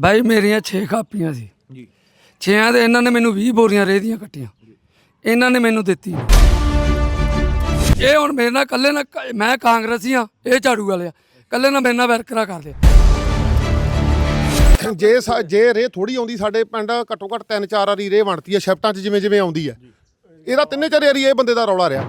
ਬਾਈ ਮੇਰੀਆਂ 6 ਕਾਪੀਆਂ ਸੀ। ਜੀ। ਛੇਆਂ ਦੇ ਇਹਨਾਂ ਨੇ ਮੈਨੂੰ 20 ਬੋਰੀਆਂ ਰੇਹ ਦੀਆਂ ਕੱਟੀਆਂ। ਇਹਨਾਂ ਨੇ ਮੈਨੂੰ ਦਿੱਤੀ। ਇਹ ਹੁਣ ਮੇਰੇ ਨਾਲ ਕੱਲੇ ਨਾਲ ਕ- ਮੈਂ ਕਾਂਗਰਸੀ ਆ ਇਹ ਝਾੜੂ ਵਾਲੇ ਆ। ਕੱਲੇ ਨਾਲ ਮੇਰੇ ਨਾਲ ਵਰਕਰਾ ਕਰਦੇ। ਜੇ ਸਾ- ਜੇ ਰੇ ਥੋੜੀ ਆਉਂਦੀ ਸਾਡੇ ਪਿੰਡ ਘੱਟੋ ਘੱਟ ਤਿੰਨ ਚਾਰ ਵਾਰੀ ਰੇ ਬਣਤੀ ਹੈ ਸ਼ਿਫਟਾਂ 'ਚ ਜਿਵੇਂ ਜਿਵੇਂ ਆਉਂਦੀ ਹੈ ਇਹਦਾ ਤਿੰਨੇ ਚਾਰ ਵਾਰੀ ਇਹ ਬੰਦੇ ਦਾ ਰੌਲਾ ਰਿਹਾ।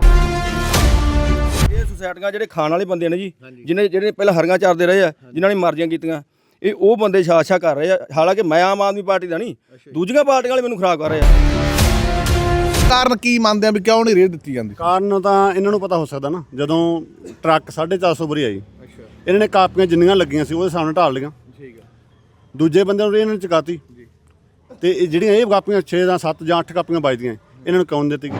ਇਹ ਸੁਸਾਇਟੀਆਂ ਜਿਹੜੇ ਖਾਣ ਵਾਲੇ ਬੰਦੇ ਨੇ ਜੀ ਜਿਹਨੇ ਜਿਹੜੇ ਪਹਿਲਾਂ ਹਰੀਆਂ ਚਾਰਦੇ ਰਹੇ ਆ ਜਿਨ੍ਹਾਂ ਨੇ ਮਰਜ਼ੀਆਂ ਕੀਤੀਆਂ। ਇਹ ਉਹ ਬੰਦੇ ਛਾਛਾ ਕਰ ਰਹੇ ਆ। ਹਾਲਾਂਕਿ ਮੈਂ ਆਮ ਆਦਮੀ ਪਾਰਟੀ ਦਾ ਨਹੀਂ ਦੂਜੀਆਂ ਪਾਰਟੀਆਂ ਵਾਲੇ ਮੈਨੂੰ ਖਰਾਬ ਕਰ ਰਹੇ ਆ। ਕਾਰਨ ਕੀ ਮੰਨਦੇ ਆ ਵੀ ਕਿਉਂ ਨਹੀਂ ਰੇਹ ਦਿੱਤੀ ਜਾਂਦੀ? ਕਾਰਨ ਤਾਂ ਇਹਨਾਂ ਨੂੰ ਪਤਾ ਹੋ ਸਕਦਾ ਨਾ ਜਦੋਂ ਟਰੱਕ 450 ਬਰੀ ਆਈ। ਇਹਨਾਂ ਨੇ ਕਾਪੀਆਂ ਜਿੰਨੀਆਂ ਲੱਗੀਆਂ ਸੀ ਉਹਦੇ ਸਾਹਮਣੇ ਢਾਲ ਲਈਆਂ। ਠੀਕ ਆ। ਦੂਜੇ ਬੰਦਿਆਂ ਨੂੰ ਇਹਨਾਂ ਨੇ ਚੁਕਾਤੀ। ਤੇ ਇਹ ਜਿਹੜੀਆਂ ਇਹ ਕਾਪੀਆਂ 6 ਜਾਂ 7 ਜਾਂ 8 ਕਾਪੀਆਂ ਵੱਜਦੀਆਂ ਇਹਨਾਂ ਨੂੰ ਕੌਣ ਦਿੱਤੀ ਗਈ?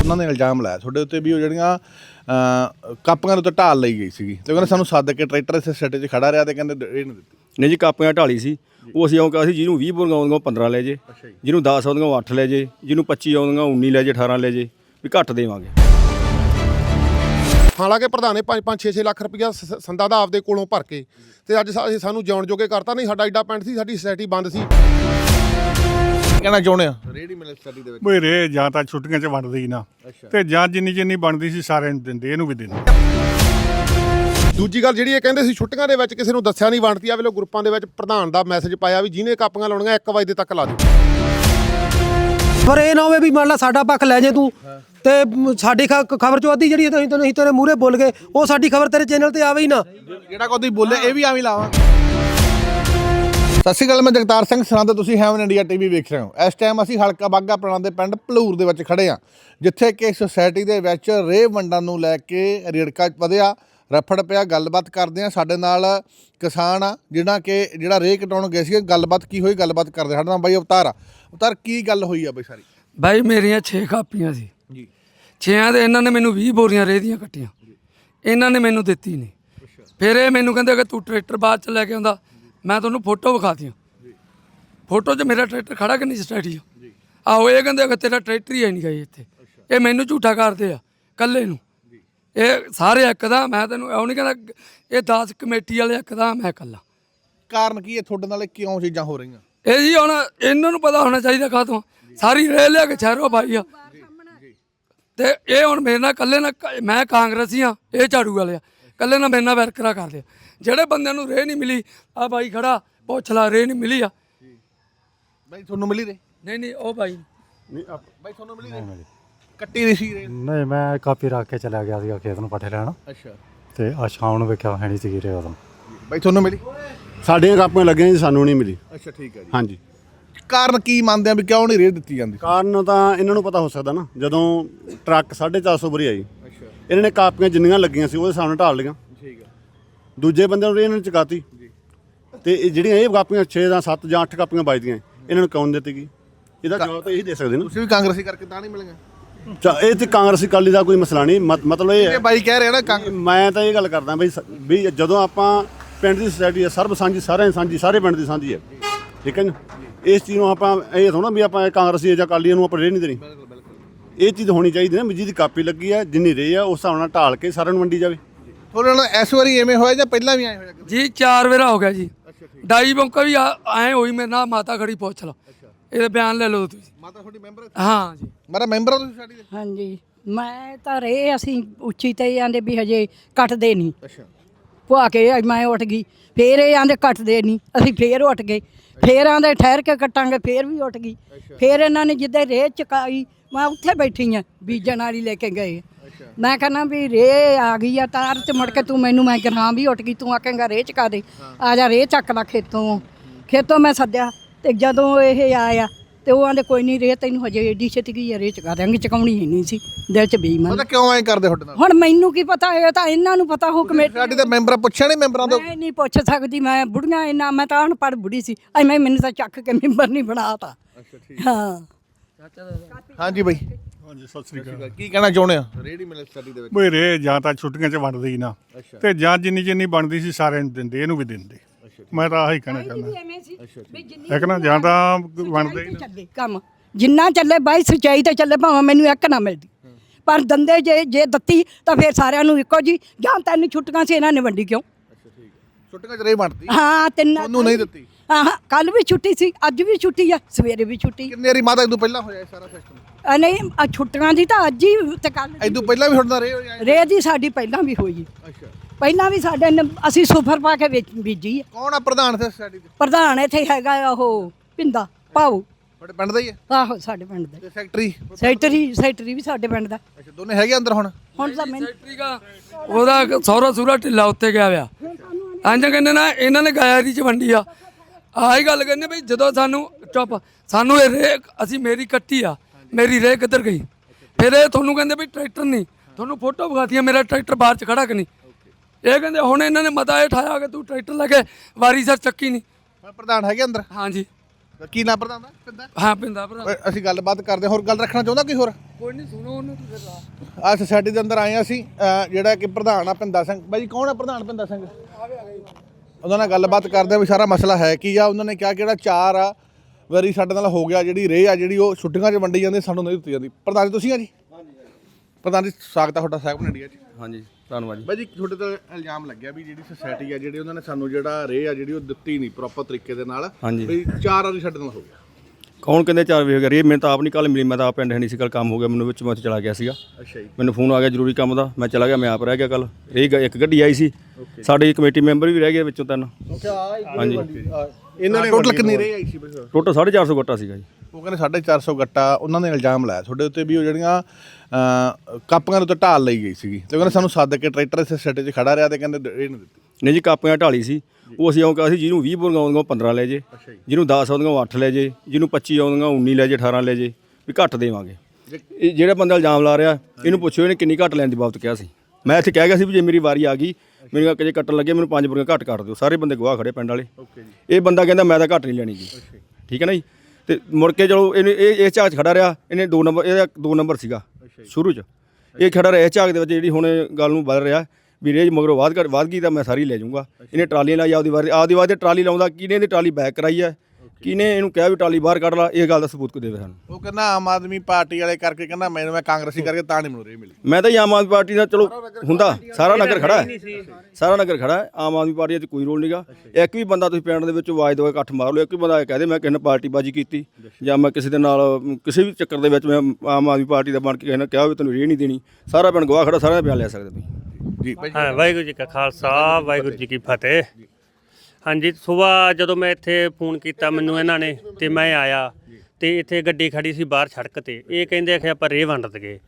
ਉਹਨਾਂ ਨੇ ਇਲਜ਼ਾਮ ਲਾਇਆ। ਤੁਹਾਡੇ ਉੱਤੇ ਵੀ ਉਹ ਜਿਹੜੀਆਂ ਕਾਪੀਆਂ ਦੇ ਉੱਤੇ ਢਾਲ ਲਈ ਗਈ ਸੀਗੀ। ਤੇ ਕਹਿੰਦੇ ਸਾਨੂੰ ਸੱਦ ਕੇ ਟਰੈਕਟਰ ਇਸ ਸੱਟੇ 'ਚ ਖੜਾ ਰਿਹਾ ਤੇ ਕਹਿੰਦੇ ਰੇਹ ਨਹੀਂ ਦਿੱਤੀ। ਨਹੀਂ ਜੀ ਕਾਪੀਆਂ ਢਾਲੀ ਸੀ। ਉਹ ਅਸੀਂ ਉਹ ਕਿਹਾ ਸੀ ਜਿਹਨੂੰ 20 ਬੋਰੀਆਂ ਆਉਂਦੀਆਂ ਉਹ 15 ਲੈ ਜੇ। ਜਿਹਨੂੰ 10 ਆਉਂਦੀਆਂ ਉਹ 8 ਲੈ ਜੇ। ਜਿਹਨੂੰ 25 ਆਉਂਦੀਆਂ ਉਹ 19 ਲੈ ਜੇ 18 ਲੈ ਜੇ। ਵੀ ਘੱਟ ਦੇਵਾਂਗੇ। ਹਾਲਾਂਕਿ ਪ੍ਰਧਾਨੇ 5-5 6-6 ਲੱਖ ਰੁਪਇਆ ਸੰਦਾ ਦਾ ਆਪਦੇ ਕੋਲੋਂ ਭਰ ਕੇ। ਤੇ ਅੱਜ ਸਾਨੂੰ ਜਿਉਣ ਜੋਗੇ ਕਰਤਾ। ਨਹੀਂ ਸਾਡਾ ਐਡਾ ਪਿੰਡ ਸੀ ਸਾਡੀ ਸੋਸਾਇਟੀ ਬੰਦ ਸੀ। ਕੀ ਕਹਿਣਾ ਚਾਹੁੰਦੇ ਆ? ਰੇਹ ਨਹੀਂ ਮਿਲੇ ਸਟੱਡੀ ਦੇ ਵਿੱਚ। ਬਈ ਰੇ ਜਾਂ ਤਾਂ ਛੁੱਟੀਆਂ 'ਚ ਵੰਡਦੇ ਹੀ ਨਾ ਤੇ ਜਾਂ ਜਿੰਨੀ ਜਿੰਨੀ ਬਣਦੀ ਸੀ ਸਾਰਿਆਂ ਨੂੰ ਦਿੰਦੇ ਇਹਨੂੰ ਵੀ ਦਿੰਦੇ। ਦੂਜੀ ਗੱਲ ਜਿਹੜੀ ਇਹ ਕਹਿੰਦੇ ਸੀ ਛੁੱਟੀਆਂ ਦੇ ਵਿੱਚ ਕਿਸੇ ਨੂੰ ਦੱਸਿਆ ਨਹੀਂ ਵੰਡਤੀ ਆ ਵੇਲੋ ਗਰੁੱਪਾਂ ਦੇ ਵਿੱਚ ਪ੍ਰਧਾਨ ਦਾ ਮੈਸੇਜ ਪਾਇਆ ਵੀ ਜਿਹਨੇ ਕਾਪੀਆਂ ਲਾਉਣੀਆਂ 1 ਵਜੇ ਤੱਕ ਲਾ ਦਿਓ। ਪਰ ਇਹ ਨਾ ਹੋਵੇ ਵੀ ਮੰਨ ਲਾ ਸਾਡਾ ਪੱਖ ਲੈ ਜੇ ਤੂੰ ਤੇ ਸਾਡੀ ਖਬਰ ਚੋਂ ਅੱਧੀ ਜਿਹੜੀ ਹੈ ਤੁਸੀਂ ਤੈਨੂੰ ਤੇਰੇ ਮੂਹਰੇ ਬੋਲ ਗਏ ਉਹ ਸਾਡੀ ਖਬਰ ਤੇਰੇ ਚੈਨਲ ਤੇ ਆਵੇ ਹੀ ਨਾ। ਜਿਹੜਾ ਕੋਈ ਬੋਲੇ ਇਹ ਵੀ ਐਵੇਂ ਲਾਵਾਂ। ਸਤਿ ਸ਼੍ਰੀ ਅਕਾਲ ਮੈਂ ਜਗਤਾਰ ਸਿੰਘ ਸਰੰਦ ਤੁਸੀਂ ਹੈਵਨ ਇੰਡੀਆ ਟੀਵੀ ਵੇਖ ਰਹੇ ਹੋ। ਇਸ ਟਾਈਮ ਅਸੀਂ ਹਲਕਾ ਬਾਗਾ ਪੁਰਾਣਾ ਦੇ ਪਿੰਡ ਭਲੂਰ ਦੇ ਵਿੱਚ ਖੜੇ ਆ ਜਿੱਥੇ ਕਿ ਸੁਸਾਇਟੀ ਦੇ ਵਿੱਚ ਰੇਹ ਵੰਡਾਂ ਨੂੰ ਲੈ ਕੇ ਰੇੜਕਾ ਵਧਿਆ ਰਫੜ ਪਿਆ ਗੱਲਬਾਤ ਕਰਦੇ ਆ ਸਾਡੇ ਨਾਲ ਕਿਸਾਨ ਆ ਜਿਹੜਾ ਕਿ ਜਿਹੜਾ ਰੇਹ ਕਟਾਉਣ ਗਏ ਸੀ ਗੱਲਬਾਤ ਕੀ ਹੋਈ ਗੱਲਬਾਤ ਕਰਦੇ ਸਾਡੇ ਨਾਲ ਬਾਈ ਅਵਤਾਰ ਆ। ਅਵਤਾਰ ਕੀ ਗੱਲ ਹੋਈ ਆ ਬਈ ਸਾਰੀ? ਬਾਈ ਮੇਰੀਆਂ 6 ਕਾਪੀਆਂ ਸੀ। ਜੀ। ਛੇਆਂ ਦੇ ਇਹਨਾਂ ਨੇ ਮੈਨੂੰ 20 ਬੋਰੀਆਂ ਰੇਹ ਦੀਆਂ ਕੱਟੀਆਂ। ਇਹਨਾਂ ਨੇ ਮੈਨੂੰ ਦਿੱਤੀ ਨਹੀਂ। ਫਿਰ ਇਹ ਮੈਨੂੰ ਕਹਿੰਦੇ ਕਿ ਤੂੰ ਟਰੈਕਟਰ ਬਾਅਦ ਚ ਲੈ ਕੇ ਆਉਂਦਾ। ਮੈਂ ਤੁਹਾਨੂੰ ਫੋਟੋ ਵਿਖਾ ਦਿਆਂ ਫੋਟੋ 'ਚ ਮੇਰਾ ਟਰੈਕਟਰ ਖੜਾ ਕਿ ਨਹੀਂ ਸਟੈਡੀ ਆਹੋ ਇਹ ਕਹਿੰਦੇ ਕਿ ਤੇਰਾ ਟਰੈਕਟਰ ਹੀ ਹੈ ਨਹੀਂ ਗਈ ਇੱਥੇ। ਇਹ ਮੈਨੂੰ ਝੂਠਾ ਕਰਦੇ ਆ ਕੱਲੇ ਨੂੰ। ਇਹ ਸਾਰੇ ਇੱਕ ਦਾ ਮੈਂ ਤੈਨੂੰ ਉਹ ਨਹੀਂ ਕਹਿੰਦਾ ਇਹ 10 ਕਮੇਟੀ ਵਾਲੇ ਇੱਕ ਦਾ ਮੈਂ ਕੱਲਾ ਕਾਰਨ ਕੀ ਹੈ? ਤੁਹਾਡੇ ਨਾਲ ਇਹ ਕਿਉਂ ਚੀਜ਼ਾਂ ਹੋ ਰਹੀਆਂ? ਇਹ ਜੀ ਹੁਣ ਇਹਨਾਂ ਨੂੰ ਪਤਾ ਹੋਣਾ ਚਾਹੀਦਾ ਕਾਹਤੋਂ? ਸਾਰੀ ਰੇਲ ਲਿਆ ਕੇ ਸ਼ਹਿਰੋਂ ਪਾਈ ਆ। ਤੇ ਇਹ ਹੁਣ ਮੇਰੇ ਨਾਲ ਕੱਲੇ ਨਾਲ ਮੈਂ ਕਾਂਗਰਸੀ ਆ ਇਹ ਝਾੜੂ ਵਾਲੇ ਆ। ਕੱਲੇ ਨਾਲ ਮੇਰੇ ਨਾਲ ਵਰਕਰਾ ਕਰਦੇ ਆ। ਜਿਹੜੇ ਬੰਦਿਆਂ ਨੂੰ ਰੇਹ ਨਹੀਂ ਮਿਲੀ ਆ ਬਾਈ ਖੜਾ ਪੁੱਛ ਲਾ ਰੇਹ ਨਹੀਂ ਮਿਲੀ ਆ। ਬਾਈ ਤੁਹਾਨੂੰ ਮਿਲੀ ਰੇ ਨਹੀਂ ਨਹੀਂ ਉਹ ਬਾਈ। ਬਾਈ ਤੁਹਾਨੂੰ ਮਿਲੀ ਰੇ ਕੱਟੀ ਰਹੀ ਸੀ ਰੇ ਨਹੀਂ ਮੈਂ ਕਾਪੀ ਰੱਖ ਕੇ ਚਲਾ ਗਿਆ ਸੀਗਾ ਖੇਤ ਨੂੰ ਪੱਠੇ ਲੈਣ। ਅੱਛਾ। ਤੇ ਆ ਸ਼ਾਮ ਨੂੰ ਵੇਖਿਆ ਹੈ ਨਹੀਂ ਸੀਗੀ ਰੇ ਉਦੋਂ। ਬਾਈ ਤੁਹਾਨੂੰ ਮਿਲੀ? ਸਾਡੀਆਂ ਕਾਪੀਆਂ ਲੱਗੀਆਂ ਜੀ ਸਾਨੂੰ ਨਹੀਂ ਮਿਲੀ। ਅੱਛਾ ਠੀਕ ਹੈ ਜੀ। ਹਾਂਜੀ। ਕਾਰਨ ਕੀ ਮੰਨਦੇ ਆ ਵੀ ਕਿਉਂ ਨਹੀਂ ਰੇਹ ਦਿੱਤੀ ਜਾਂਦੀ? ਕਾਰਨ ਤਾਂ ਇਹਨਾਂ ਨੂੰ ਪਤਾ ਹੋ ਸਕਦਾ ਨਾ ਜਦੋਂ ਟਰੱਕ 450 ਬਰੀ ਆਈ। ਅੱਛਾ। ਇਹਨਾਂ ਨੇ ਕਾਪੀਆਂ ਜਿੰਨੀਆਂ ਲੱਗੀਆਂ ਸੀ ਉਹਦੇ ਸਾਹਮਣੇ ਢਾਲ ਲਈਆਂ। ਠੀਕ ਹੈ ਦੂਜੇ ਬੰਦਿਆਂ ਨੂੰ ਇਹਨਾਂ ਨੇ ਚੁਕਾਤੀ। ਤੇ ਇਹ ਜਿਹੜੀਆਂ ਇਹ ਕਾਪੀਆਂ 6 ਜਾਂ 7 ਜਾਂ 8 ਕਾਪੀਆਂ ਵੱਜਦੀਆਂ ਇਹਨਾਂ ਨੂੰ ਕੌਣ ਦਿੱਤੀ ਗਈ? ਇਹਦਾ ਜਵਾਬ ਤਾਂ ਇਹੀ ਦੇ ਸਕਦੇ ਨਾ। ਤੁਸੀਂ ਵੀ ਕਾਂਗਰਸੀ ਕਰਕੇ ਤਾਂ ਨਹੀਂ ਮਿਲੀਆਂ? ਚਾ ਇਹ ਤੇ ਕਾਂਗਰਸੀ ਅਕਾਲੀ ਦਾ ਕੋਈ ਮਸਲਾ ਨਹੀਂ। ਮਤ- ਮਤਲਬ ਇਹ ਇਹ ਹੈ ਬਾਈ ਕਹਿ ਰਹੇ ਨਾ ਮੈਂ ਤਾਂ ਇਹ ਗੱਲ ਕਰਦਾ ਬਈ ਸ- ਵੀ ਜਦੋਂ ਆਪਾਂ ਪਿੰਡ ਦੀ ਸੋਸਾਇਟੀ ਹੈ ਸਰਬ ਸਾਂਝੀ ਸਾਰਿਆਂ ਦੀ ਸਾਂਝੀ ਸਾਰੇ ਪਿੰਡ ਦੀ ਸਾਂਝੀ ਹੈ। ਠੀਕ ਹੈ ਨਾ? ਇਸ ਚੀਜ਼ ਨੂੰ ਆਪਾਂ ਇਹ ਥੋੜਾ ਵੀ ਆਪਾਂ ਕਾਂਗਰਸੀ ਜਾਂ ਅਕਾਲੀਆਂ ਨੂੰ ਆਪਾਂ ਰੇ ਨਹੀਂ ਦੇਣੀ। ਇਹ ਚੀਜ਼ ਹੋਣੀ ਚਾਹੀਦੀ ਨਾ ਵੀ ਜਿਹਦੀ ਕਾਪੀ ਲੱਗੀ ਹੈ ਜਿੰਨੀ ਰੇ ਆ ਉਸ ਹਿਸਾਬ ਨਾਲ ਢਾਲ ਕੇ ਸਾਰਿਆਂ ਨੂੰ ਵੰਡੀ ਜਾਵੇ। ਤੁਹਾਡੇ ਨਾਲ ਇਸ ਵਾਰੀ ਐਵੇਂ ਹੋਇਆ ਜਾਂ ਪਹਿਲਾਂ ਵੀ ਐਂ ਹੋਇਆ ਜੀ ਚਾਰ ਵੇਰਾ ਹੋ ਗਿਆ ਜੀ। ਡਾਈ ਬੰਕਾ ਵੀ ਐ ਹੋਈ ਮੇਰੇ ਨਾਲ ਮਾਤਾ ਖੜੀ ਪੁੱਛ ਲਓ। ਇਹਦੇ ਬਿਆਨ ਲੈ ਲਓ ਤੁਸੀਂ। ਮਾਤਾ ਤੁਹਾਡੀ ਮੈਂਬਰ ਹਾਂ? ਜੀ। ਮੇਰਾ ਮੈਂਬਰ ਹੋ ਤੁਸੀਂ ਸਾਡੀ ਦੇ? ਹਾਂਜੀ। ਮੈਂ ਤਾਂ ਰੇ ਅਸੀਂ ਉੱਚੀ ਤੇ ਆਂਦੇ ਵੀ ਹਜੇ ਕੱਟਦੇ ਨਹੀਂ। ਅੱਛਾ। ਭੁਆ ਕੇ ਮੈਂ ਉੱਠ ਗਈ ਫੇਰ ਇਹ ਆਂਦੇ ਕੱਟਦੇ ਨਹੀਂ। ਅਸੀਂ ਫੇਰ ਉੱਠ ਗਏ। ਫੇਰ ਆਂਦੇ ਠਹਿਰ ਕੇ ਕੱਟਾਂਗੇ ਫੇਰ ਵੀ ਉੱਠ ਗਈ। ਫੇਰ ਇਹਨਾਂ ਨੇ ਜਿੱਦੇ ਰੇ ਚਕਾਈ ਮੈਂ ਉੱਥੇ ਬੈਠੀ ਆ ਬੀਜਣ ਵਾਲੀ ਲੈ ਕੇ ਗਏ। ਮੈਂ ਕਹਿੰਦਾ ਵੀ ਰੇ ਆ ਗਈ ਆ ਤਾਰ ਤੇ ਮੁੜ ਕੇ ਤੂੰ ਮੈਨੂੰ ਮੈਂ ਹਾਂ ਵੀ ਉੱਠ ਗਈ ਤੂੰ ਆਖੇਂਗਾ ਰੇ ਚਕਾ ਦੇ। ਆ ਜਾ ਰੇ ਚੱਕ ਲੈ ਖੇਤੋਂ। ਖੇਤੋਂ ਮੈਂ ਸੱਦਿਆ ਤੇ ਜਦੋਂ ਇਹ ਆਇਆ ਤੇ ਉਹ ਆਂਦੇ ਕੋਈ ਨਹੀਂ ਰੇ ਤੈਨੂੰ ਹਜੇ ਏਡੀ ਛੇਤੀ ਕੀ ਆ ਰੇ ਚਕਾ ਦਿਆਂਗੇ ਚਕਾਉਣੀ ਹੀ ਨਹੀਂ ਸੀ। ਦਿਲ ਚ ਬੇਈਮਾਨ। ਪਤਾ ਕਿਉਂ ਐਂ ਕਰਦੇ ਤੁਹਾਡੇ ਨਾਲ? ਹੁਣ ਮੈਨੂੰ ਕੀ ਪਤਾ ਇਹ ਤਾਂ ਇਹਨਾਂ ਨੂੰ ਪਤਾ ਹੋ ਕਮੇਟੀ ਸਾਡੀ ਤਾਂ ਮੈਂਬਰ ਪੁੱਛਿਆ ਨਹੀਂ ਮੈਂਬਰਾਂ ਤੋਂ। ਮੈਂ ਨਹੀਂ ਪੁੱਛ ਸਕਦੀ ਮੈਂ ਬੁੜੀਆਂ ਇੰਨਾ ਮੈਂ ਤਾਂ ਅਨਪੜ੍ਹ ਬੁੜੀ ਸੀ। ਐ ਮੈਂ ਮੈਨੂੰ ਤਾਂ ਚੱਕ ਕੇ ਮੈਂਬਰ ਨਹੀਂ ਬਣਾਤਾ। ਹਾਂ। ਹਾਂਜੀ ਬਾਈ। ਹਾਂਜੀ ਸਤਿ ਸ੍ਰੀ ਅਕਾਲ। ਕੀ ਕਹਿਣਾ ਚਾਹੁੰਦੇ ਆ ਰੇੜੀ ਮਿਲੇ ਸਟੱਡੀ ਦੇ ਵਿੱਚ? ਬਈ ਰੇ ਜਾਂ ਤਾਂ ਛੁੱਟੀਆਂ 'ਚ ਵੰਡਦੇ ਹੀ ਨਾ ਤੇ ਜਾਂ ਜਿੰਨੀ ਜਿੰਨੀ ਬਣਦੀ ਸੀ ਸਾਰਿਆਂ ਨੂੰ ਦਿੰਦੇ ਇਹਨੂੰ ਵੀ ਦਿੰਦੇ। ਮੈਂ ਤਾਂ ਆਹੀ ਕਹਿਣਾ ਚਾਹੁੰਦਾ। ਇੱਕ ਨਾ ਜਾਂ ਤਾਂ ਵੰਡਦੇ ਹੀ ਨਾ ਚੱਲੇ ਕੰਮ। ਜਿੰਨਾ ਚੱਲੇ ਬਾਈ ਸੱਚਾਈ ਤੇ ਚੱਲੇ ਭਾਵੇਂ ਮੈਨੂੰ ਇੱਕ ਨਾ ਮਿਲਦੀ। ਪਰ ਦੰਦੇ ਜੇ ਜੇ ਦਿੱਤੀ ਤਾਂ ਫਿਰ ਸਾਰਿਆਂ ਨੂੰ ਇੱਕੋ ਜੀ। ਜਾਂ ਤੈਨੂੰ ਛੁੱਟੀਆਂ ਸੀ ਇਹਨਾਂ ਨੇ ਵੰਡੀ ਕਿਉਂ? ਛੁੱਟੀਆਂ ਚ ਰੇ ਵੰਡਤੀ ਹਾਂ ਤਿੰਨ ਤੁਹਾਨੂੰ ਨਹੀਂ ਦਿੱਤੀ? ਹਾਂ ਕੱਲ ਵੀ ਛੁੱਟੀ ਸੀ ਅੱਜ ਵੀ ਛੁੱਟੀ ਆ ਸਵੇਰੇ ਵੀ ਛੁੱਟੀ। ਕਿੰਨੇ ਵਾਰੀ ਮਾਤਾ ਇਦੋਂ ਪਹਿਲਾਂ ਹੋਇਆ ਇਹ ਸਾਰਾ ਸਿਸਟਮ ਆ ਨਹੀਂ ਆ ਛੁੱਟੀਆਂ ਦੀ ਤਾਂ ਅੱਜ ਹੀ ਤੇ ਕੱਲ ਇਦੋਂ ਪਹਿਲਾਂ ਵੀ ਤੁਹਾਡਾ ਰੇ ਹੋਇਆ ਰੇ ਦੀ ਸਾਡੀ ਪਹਿਲਾਂ ਵੀ ਹੋਈ। ਅੱਛਾ। ਪਹਿਲਾਂ ਵੀ ਸਾਡੇ ਨ- ਅਸੀਂ ਸੁਫਰ ਪਾ ਕੇ ਵੇਚ- ਬੀਜੀ ਆ। ਕੌਣ ਆ ਪ੍ਰਧਾਨ ਤੇ ਸੋਸਾਇਟੀ ਦੇ ਪ੍ਰਧਾਨ ਇੱਥੇ ਹੈਗਾ ਉਹ ਪਿੰਦਾ ਪਾਉ ਤੁਹਾਡੇ ਪਿੰਡ ਦਾ ਹੀ ਹੈ ਆਹੋ ਸਾਡੇ ਪਿੰਡ ਦਾ ਤੇ ਸੈਕਟਰੀ? ਸੈਕਟਰੀ ਸੈਕਟਰੀ ਵੀ ਸਾਡੇ ਪਿੰਡ ਦਾ। ਅੱਛਾ ਦੋਨੇ ਹੈਗੇ ਅੰਦਰ ਹੁਣ? ਹੁਣ ਤਾਂ ਮੈਨੂੰ ਠੀਕ ਉਹਦਾ ਸੌਰਾ ਸੂਰਾ ਢਿੱਲਾ ਉੱਤੇ ਗਿਆ ਵਿਆ ਅੰਜ ਕਹਿੰਦੇ ਨਾ ਇਹਨਾਂ ਨੇ ਗਾਇਆ ਦੀ ਚ ਵੰਡੀ ਆ। ਆਹੀ ਗੱਲ ਕਹਿੰਦੇ ਬਈ ਜਦੋਂ ਸਾਨੂੰ ਚੁੱਪ ਸਾਨੂੰ ਇਹ ਰੇ ਅਸੀਂ ਮੇਰੀ ਕੱਟੀ ਆ ਮੇਰੀ ਰੇ ਕਿੱਧਰ ਗਈ। ਫਿਰ ਇਹ ਤੁਹਾਨੂੰ ਕਹਿੰਦੇ ਬਈ ਟਰੈਕਟਰ ਨਹੀਂ ਤੁਹਾਨੂੰ ਫੋਟੋ ਵਿਖਾਤੀਆਂ ਮੇਰਾ ਟਰੈਕਟਰ ਬਾਹਰ ਚ ਖੜਾ ਕਿ ਨਹੀਂ? ਇਹ ਕਹਿੰਦੇ ਹੁਣ ਇਹਨਾਂ ਨੇ ਮਤਾ ਇਹ ਠਾਇਆ ਕਿ ਤੂੰ ਟਰੈਕਟਰ ਲੈ ਕੇ ਵਾਰੀ ਸਰ ਚੱਕੀ ਨਹੀਂ। ਪ੍ਰਧਾਨ ਹੈਗੇ ਅੰਦਰ? ਹਾਂਜੀ। ਕੀ ਨਾਂ ਪ੍ਰਧਾਨ ਦਾ? ਪਿੰਦਾ? ਹਾਂ ਪਿੰਦਾ ਭਰਾ। ਓਏ, ਅਸੀਂ ਗੱਲਬਾਤ ਕਰਦੇ ਹਾਂ। ਹੋਰ ਗੱਲ ਰੱਖਣਾ ਚਾਹੁੰਦਾ ਕੋਈ ਹੋਰ? ਕੋਈ ਨਹੀਂ ਸੁਣੋ ਉਹਨੂੰ ਫਿਰ ਰਾ- ਆ ਸੋਸਾਇਟੀ ਦੇ ਅੰਦਰ ਆਏ ਹਾਂ ਅਸੀਂ ਜਿਹੜਾ ਕਿ ਪ੍ਰਧਾਨ ਆ ਪਿੰਦਾ ਸਿੰਘ। ਬਾਈ ਜੀ ਕੌਣ ਆ ਪ੍ਰਧਾਨ ਪਿੰਦਾ ਸਿੰਘ? ਉਹਨਾਂ ਨਾਲ ਗੱਲਬਾਤ ਕਰਦੇ ਆ ਵੀ ਸਾਰਾ ਮਸਲਾ ਹੈ ਕੀ ਆ ਉਹਨਾਂ ਨੇ ਕਿਹਾ ਕਿ ਜਿਹੜਾ ਚਾਰ ਆ ਵਾਰੀ ਸਾਡੇ ਨਾਲ ਹੋ ਗਿਆ ਜਿਹੜੀ ਰੇ ਆ ਜਿਹੜੀ ਉਹ ਛੁੱਟੀਆਂ 'ਚ ਵੰਡੀ ਜਾਂਦੀ ਸਾਨੂੰ ਨਹੀਂ ਦਿੱਤੀ ਜਾਂਦੀ। ਪ੍ਰਧਾਨ ਜੀ ਤੁਸੀਂ ਆ ਜੀ? ਪ੍ਰਧਾਨ ਜੀ ਸਵਾਗਤ ਆ ਤੁਹਾਡਾ ਸਾਹਿਬ ਇੰਡੀਆ 'ਚ ਹਾਂਜੀ ਧੰਨਵਾਦ ਜੀ। ਬਾਈ ਜੀ ਤੁਹਾਡੇ ਤੇ ਇਲਜ਼ਾਮ ਲੱਗਿਆ ਵੀ ਜਿਹੜੀ ਸੋਸਾਇਟੀ ਆ ਜਿਹੜੀ ਉਹਨਾਂ ਨੇ ਸਾਨੂੰ ਜਿਹੜਾ ਰੇ ਆ ਜਿਹੜੀ ਉਹ ਦਿੱਤੀ ਨਹੀਂ ਪ੍ਰੋਪਰ ਤਰੀਕੇ ਦੇ ਨਾਲ ਹਾਂਜੀ। ਵੀ ਚਾਰ ਵਾਰੀ ਸਾਡੇ ਨਾਲ ਹੋ ਗਿਆ। ਕੌਣ ਕਹਿੰਦੇ ਚਾਰ ਵੇ ਕਰੀ ਮੈਂ ਤਾਂ ਆਪ ਨਹੀਂ ਕੱਲ ਮਿਲੀ ਮੈਂ ਤਾਂ ਆਪ ਪਿੰਡ ਹੈ ਨਹੀਂ ਸੀ ਕੱਲ ਕੰਮ ਹੋ ਗਿਆ ਮੈਨੂੰ ਵਿੱਚ ਮੈਂ ਉੱਥੇ ਚਲਾ ਗਿਆ ਸੀਗਾ। ਅੱਛਾ ਜੀ। ਮੈਨੂੰ ਫੋਨ ਆ ਗਿਆ ਜ਼ਰੂਰੀ ਕੰਮ ਦਾ ਮੈਂ ਚਲਾ ਗਿਆ ਮੈਂ ਆਪ ਰਹਿ ਗਿਆ ਕੱਲ ਇਹ ਗ- ਇੱਕ ਗੱਡੀ ਆਈ ਸੀ। ਸਾਡੇ ਕਮੇਟੀ ਮੈਂਬਰ ਵੀ ਰਹਿ ਗਏ ਵਿੱਚੋਂ ਤਿੰਨ। ਹਾਂਜੀ। ਇਹਨਾਂ ਨੇ ਟੋਟਲ ਕਿੰਨੀ ਰੇ ਆਈ ਸੀ ਬਈ ਟੋਟਲ 450 ਗੱਟਾ ਸੀਗਾ ਜੀ। ਉਹ ਕਹਿੰਦੇ 450 ਗੱਟਾ ਉਹਨਾਂ ਨੇ ਇਲਜ਼ਾਮ ਲਾਇਆ। ਤੁਹਾਡੇ ਉੱਤੇ ਵੀ ਉਹ ਜਿਹੜੀਆਂ ਅਹ, ਕਾਪੀਆਂ ਦੇ ਉੱਤੇ ਢਾਲ ਲਈ ਗਈ ਸੀਗੀ। ਤੇ ਉਹ ਕਹਿੰਦੇ ਸਾਨੂੰ ਸੱਦ ਕੇ ਟਰੈਕਟਰ ਇਸ ਸੈੱਟ 'ਚ ਖੜਾ ਰਿਹਾ ਤੇ ਕਹਿੰਦੇ ਇਹ ਨਹੀਂ ਦਿੱਤੀ। ਨਹੀਂ ਜੀ ਕਾਪੀਆਂ ਢਾਲੀ ਸੀ। ਉਹ ਅਸੀਂ ਆਉਂਗਾ ਸੀ ਜਿਹਨੂੰ 20 ਬੋਰੀਆਂ ਆਉਂਦੀਆਂ ਉਹ 15 ਲੈ ਜੇ ਜਿਹਨੂੰ 10 ਆਉਂਦੀਆਂ ਉਹ 8 ਲੈ ਜੇ ਜਿਹਨੂੰ 25 ਆਉਂਦੀਆਂ ਉਹ 19 ਲੈ ਜੇ 18 ਲੈ ਜੇ ਵੀ ਘੱਟ ਦੇਵਾਂਗੇ। ਇਹ ਜਿਹੜਾ ਬੰਦਾ ਇਲਜ਼ਾਮ ਲਾ ਰਿਹਾ ਇਹਨੂੰ ਪੁੱਛੋ ਇਹਨੇ ਕਿੰਨੀ ਘੱਟ ਲੈਣ ਦੀ ਬਾਬਤ ਕਿਹਾ ਸੀ। ਮੈਂ ਇੱਥੇ ਕਹਿ ਗਿਆ ਸੀ ਵੀ ਜੇ ਮੇਰੀ ਵਾਰੀ ਆ ਗਈ ਮੈਨੂੰ ਕਿਤੇ ਕੱਟਣ ਲੱਗੇ ਮੈਨੂੰ ਪੰਜ ਬੋਰੀਆਂ ਘੱਟ ਕਰ ਦਿਓ। ਸਾਰੇ ਬੰਦੇ ਗਵਾਹ ਖੜੇ ਪਿੰਡ ਵਾਲੇ। ਇਹ ਬੰਦਾ ਕਹਿੰਦਾ ਮੈਂ ਤਾਂ ਘੱਟ ਨਹੀਂ ਲੈਣੀ ਜੀ। ਠੀਕ ਹੈ ਨਾ ਜੀ? ਤੇ ਮੁੜ ਕੇ ਚਲੋ ਇਹਨੇ ਇਹ ਇਸ ਝਾਕ 'ਚ ਖੜਾ ਰਿਹਾ ਇਹਨੇ ਦੋ ਨੰਬਰ ਇਹਦਾ ਦੋ ਨੰਬਰ ਸੀਗਾ ਸ਼ੁਰੂ 'ਚ। ਇਹ ਖੜਾ ਰਿਹਾ ਇਸ ਝਾਕ ਦੇ ਵਿੱਚ ਜਿਹੜੀ ਹੁਣ ਗੱਲ ਨੂੰ ਬਦਲ ਰਿਹਾ ਵੀ ਰੇਜ ਮਗਰੋਂ ਵਾਧ ਕਰ ਵਾਧ ਗਈ ਤਾਂ ਮੈਂ ਸਾਰੀ ਲੈ ਜਾਊਂਗਾ। ਇਹਨੇ ਟਰਾਲੀਆਂ ਲਾਈ ਆਪਦੀ ਵਾਰੀ ਆਪਦੀ ਵਾਰੀ ਤੇ ਟਰਾਲੀ ਲਾਉਂਦਾ ਕਿਹਨੇ ਇਹਦੀ ਟਰਾਲੀ ਬੈਕ ਕਰਾਈ ਹੈ? ਕਿਹਨੇ ਇਹਨੂੰ ਕਿਹਾ ਵੀ ਟਰਾਲੀ ਬਾਹਰ ਕੱਢ ਲਾ ਇਹ ਗੱਲ ਦਾ ਸਬੂਤ ਕੋ ਦੇਵੇ ਸਾਨੂੰ। ਉਹ ਕਹਿੰਦਾ ਆਮ ਆਦਮੀ ਪਾਰਟੀ ਵਾਲੇ ਕਰਕੇ ਕਹਿੰਦਾ ਮੈਨੂੰ ਮੈਂ ਕਾਂਗਰਸੀ ਕਰਕੇ ਤਾਂ ਨਹੀਂ ਮੈਨੂੰ ਰੇ ਮਿਲੀ ਮੈਂ ਤਾਂ ਜੀ ਆਮ ਆਦਮੀ ਪਾਰਟੀ ਦਾ ਚਲੋ ਹੁੰਦਾ ਸਾਰਾ ਨਗਰ ਖੜਾ ਹੈ। ਸਾਰਾ ਨਗਰ ਖੜਾ ਹੈ ਆਮ ਆਦਮੀ ਪਾਰਟੀ 'ਚ ਕੋਈ ਰੋਲ ਨਹੀਂਗਾ। ਇੱਕ ਵੀ ਬੰਦਾ ਤੁਸੀਂ ਪਿੰਡ ਦੇ ਵਿੱਚ ਆਵਾਜ਼ ਦੋ ਇਕੱਠ ਮਾਰ ਲਓ ਇੱਕ ਵੀ ਬੰਦਾ ਇਹ ਕਹਦੇ ਮੈਂ ਕਿਸੇ ਨਾਲ ਪਾਰਟੀ ਬਾਜੀ ਕੀਤੀ ਜਾਂ ਮੈਂ ਕਿਸੇ ਦੇ ਨਾਲ ਕਿਸੇ ਵੀ ਚੱਕਰ ਦੇ ਵਿੱਚ ਮੈਂ ਆਮ ਆਦਮੀ ਪਾਰਟੀ ਦਾ ਬਣ ਕੇ ਕਿਸੇ ਨੇ ਕਿਹਾ ਵੀ ਤੈਨੂੰ ਰੇ ਨਹੀਂ ਦੇਣੀ। ਸਾਰਾ ਪਿੰਡ ਗਵਾਹ ਖੜਾ ਸਾਰਿਆਂ ਦਾ ਬਿਆਨ ਲੈ ਸਕਦੇ ਤੁਸੀਂ। ਜੀ। ਹਾਂ ਵਾਹਿਗੁਰੂ ਜੀ ਕਾ ਖਾਲਸਾ ਵਾਹਿਗੁਰੂ ਜੀ ਕੀ ਫਤਿਹ। ਹਾਂਜੀ ਸਵੇਰ ਜਦੋਂ ਮੈਂ ਇੱਥੇ ਫੋਨ ਕੀਤਾ ਮੈਨੂੰ ਇਹਨਾਂ ਨੇ ਤੇ ਮੈਂ ਆਇਆ ਤੇ ਇੱਥੇ ਗੱਡੀ ਖੜੀ ਸੀ ਬਾਹਰ ਸੜਕ ਤੇ। ਇਹ ਕਹਿੰਦੇ ਕਿ ਆਪਾਂ ਰੇ ਵੰਡ ਦਗੇ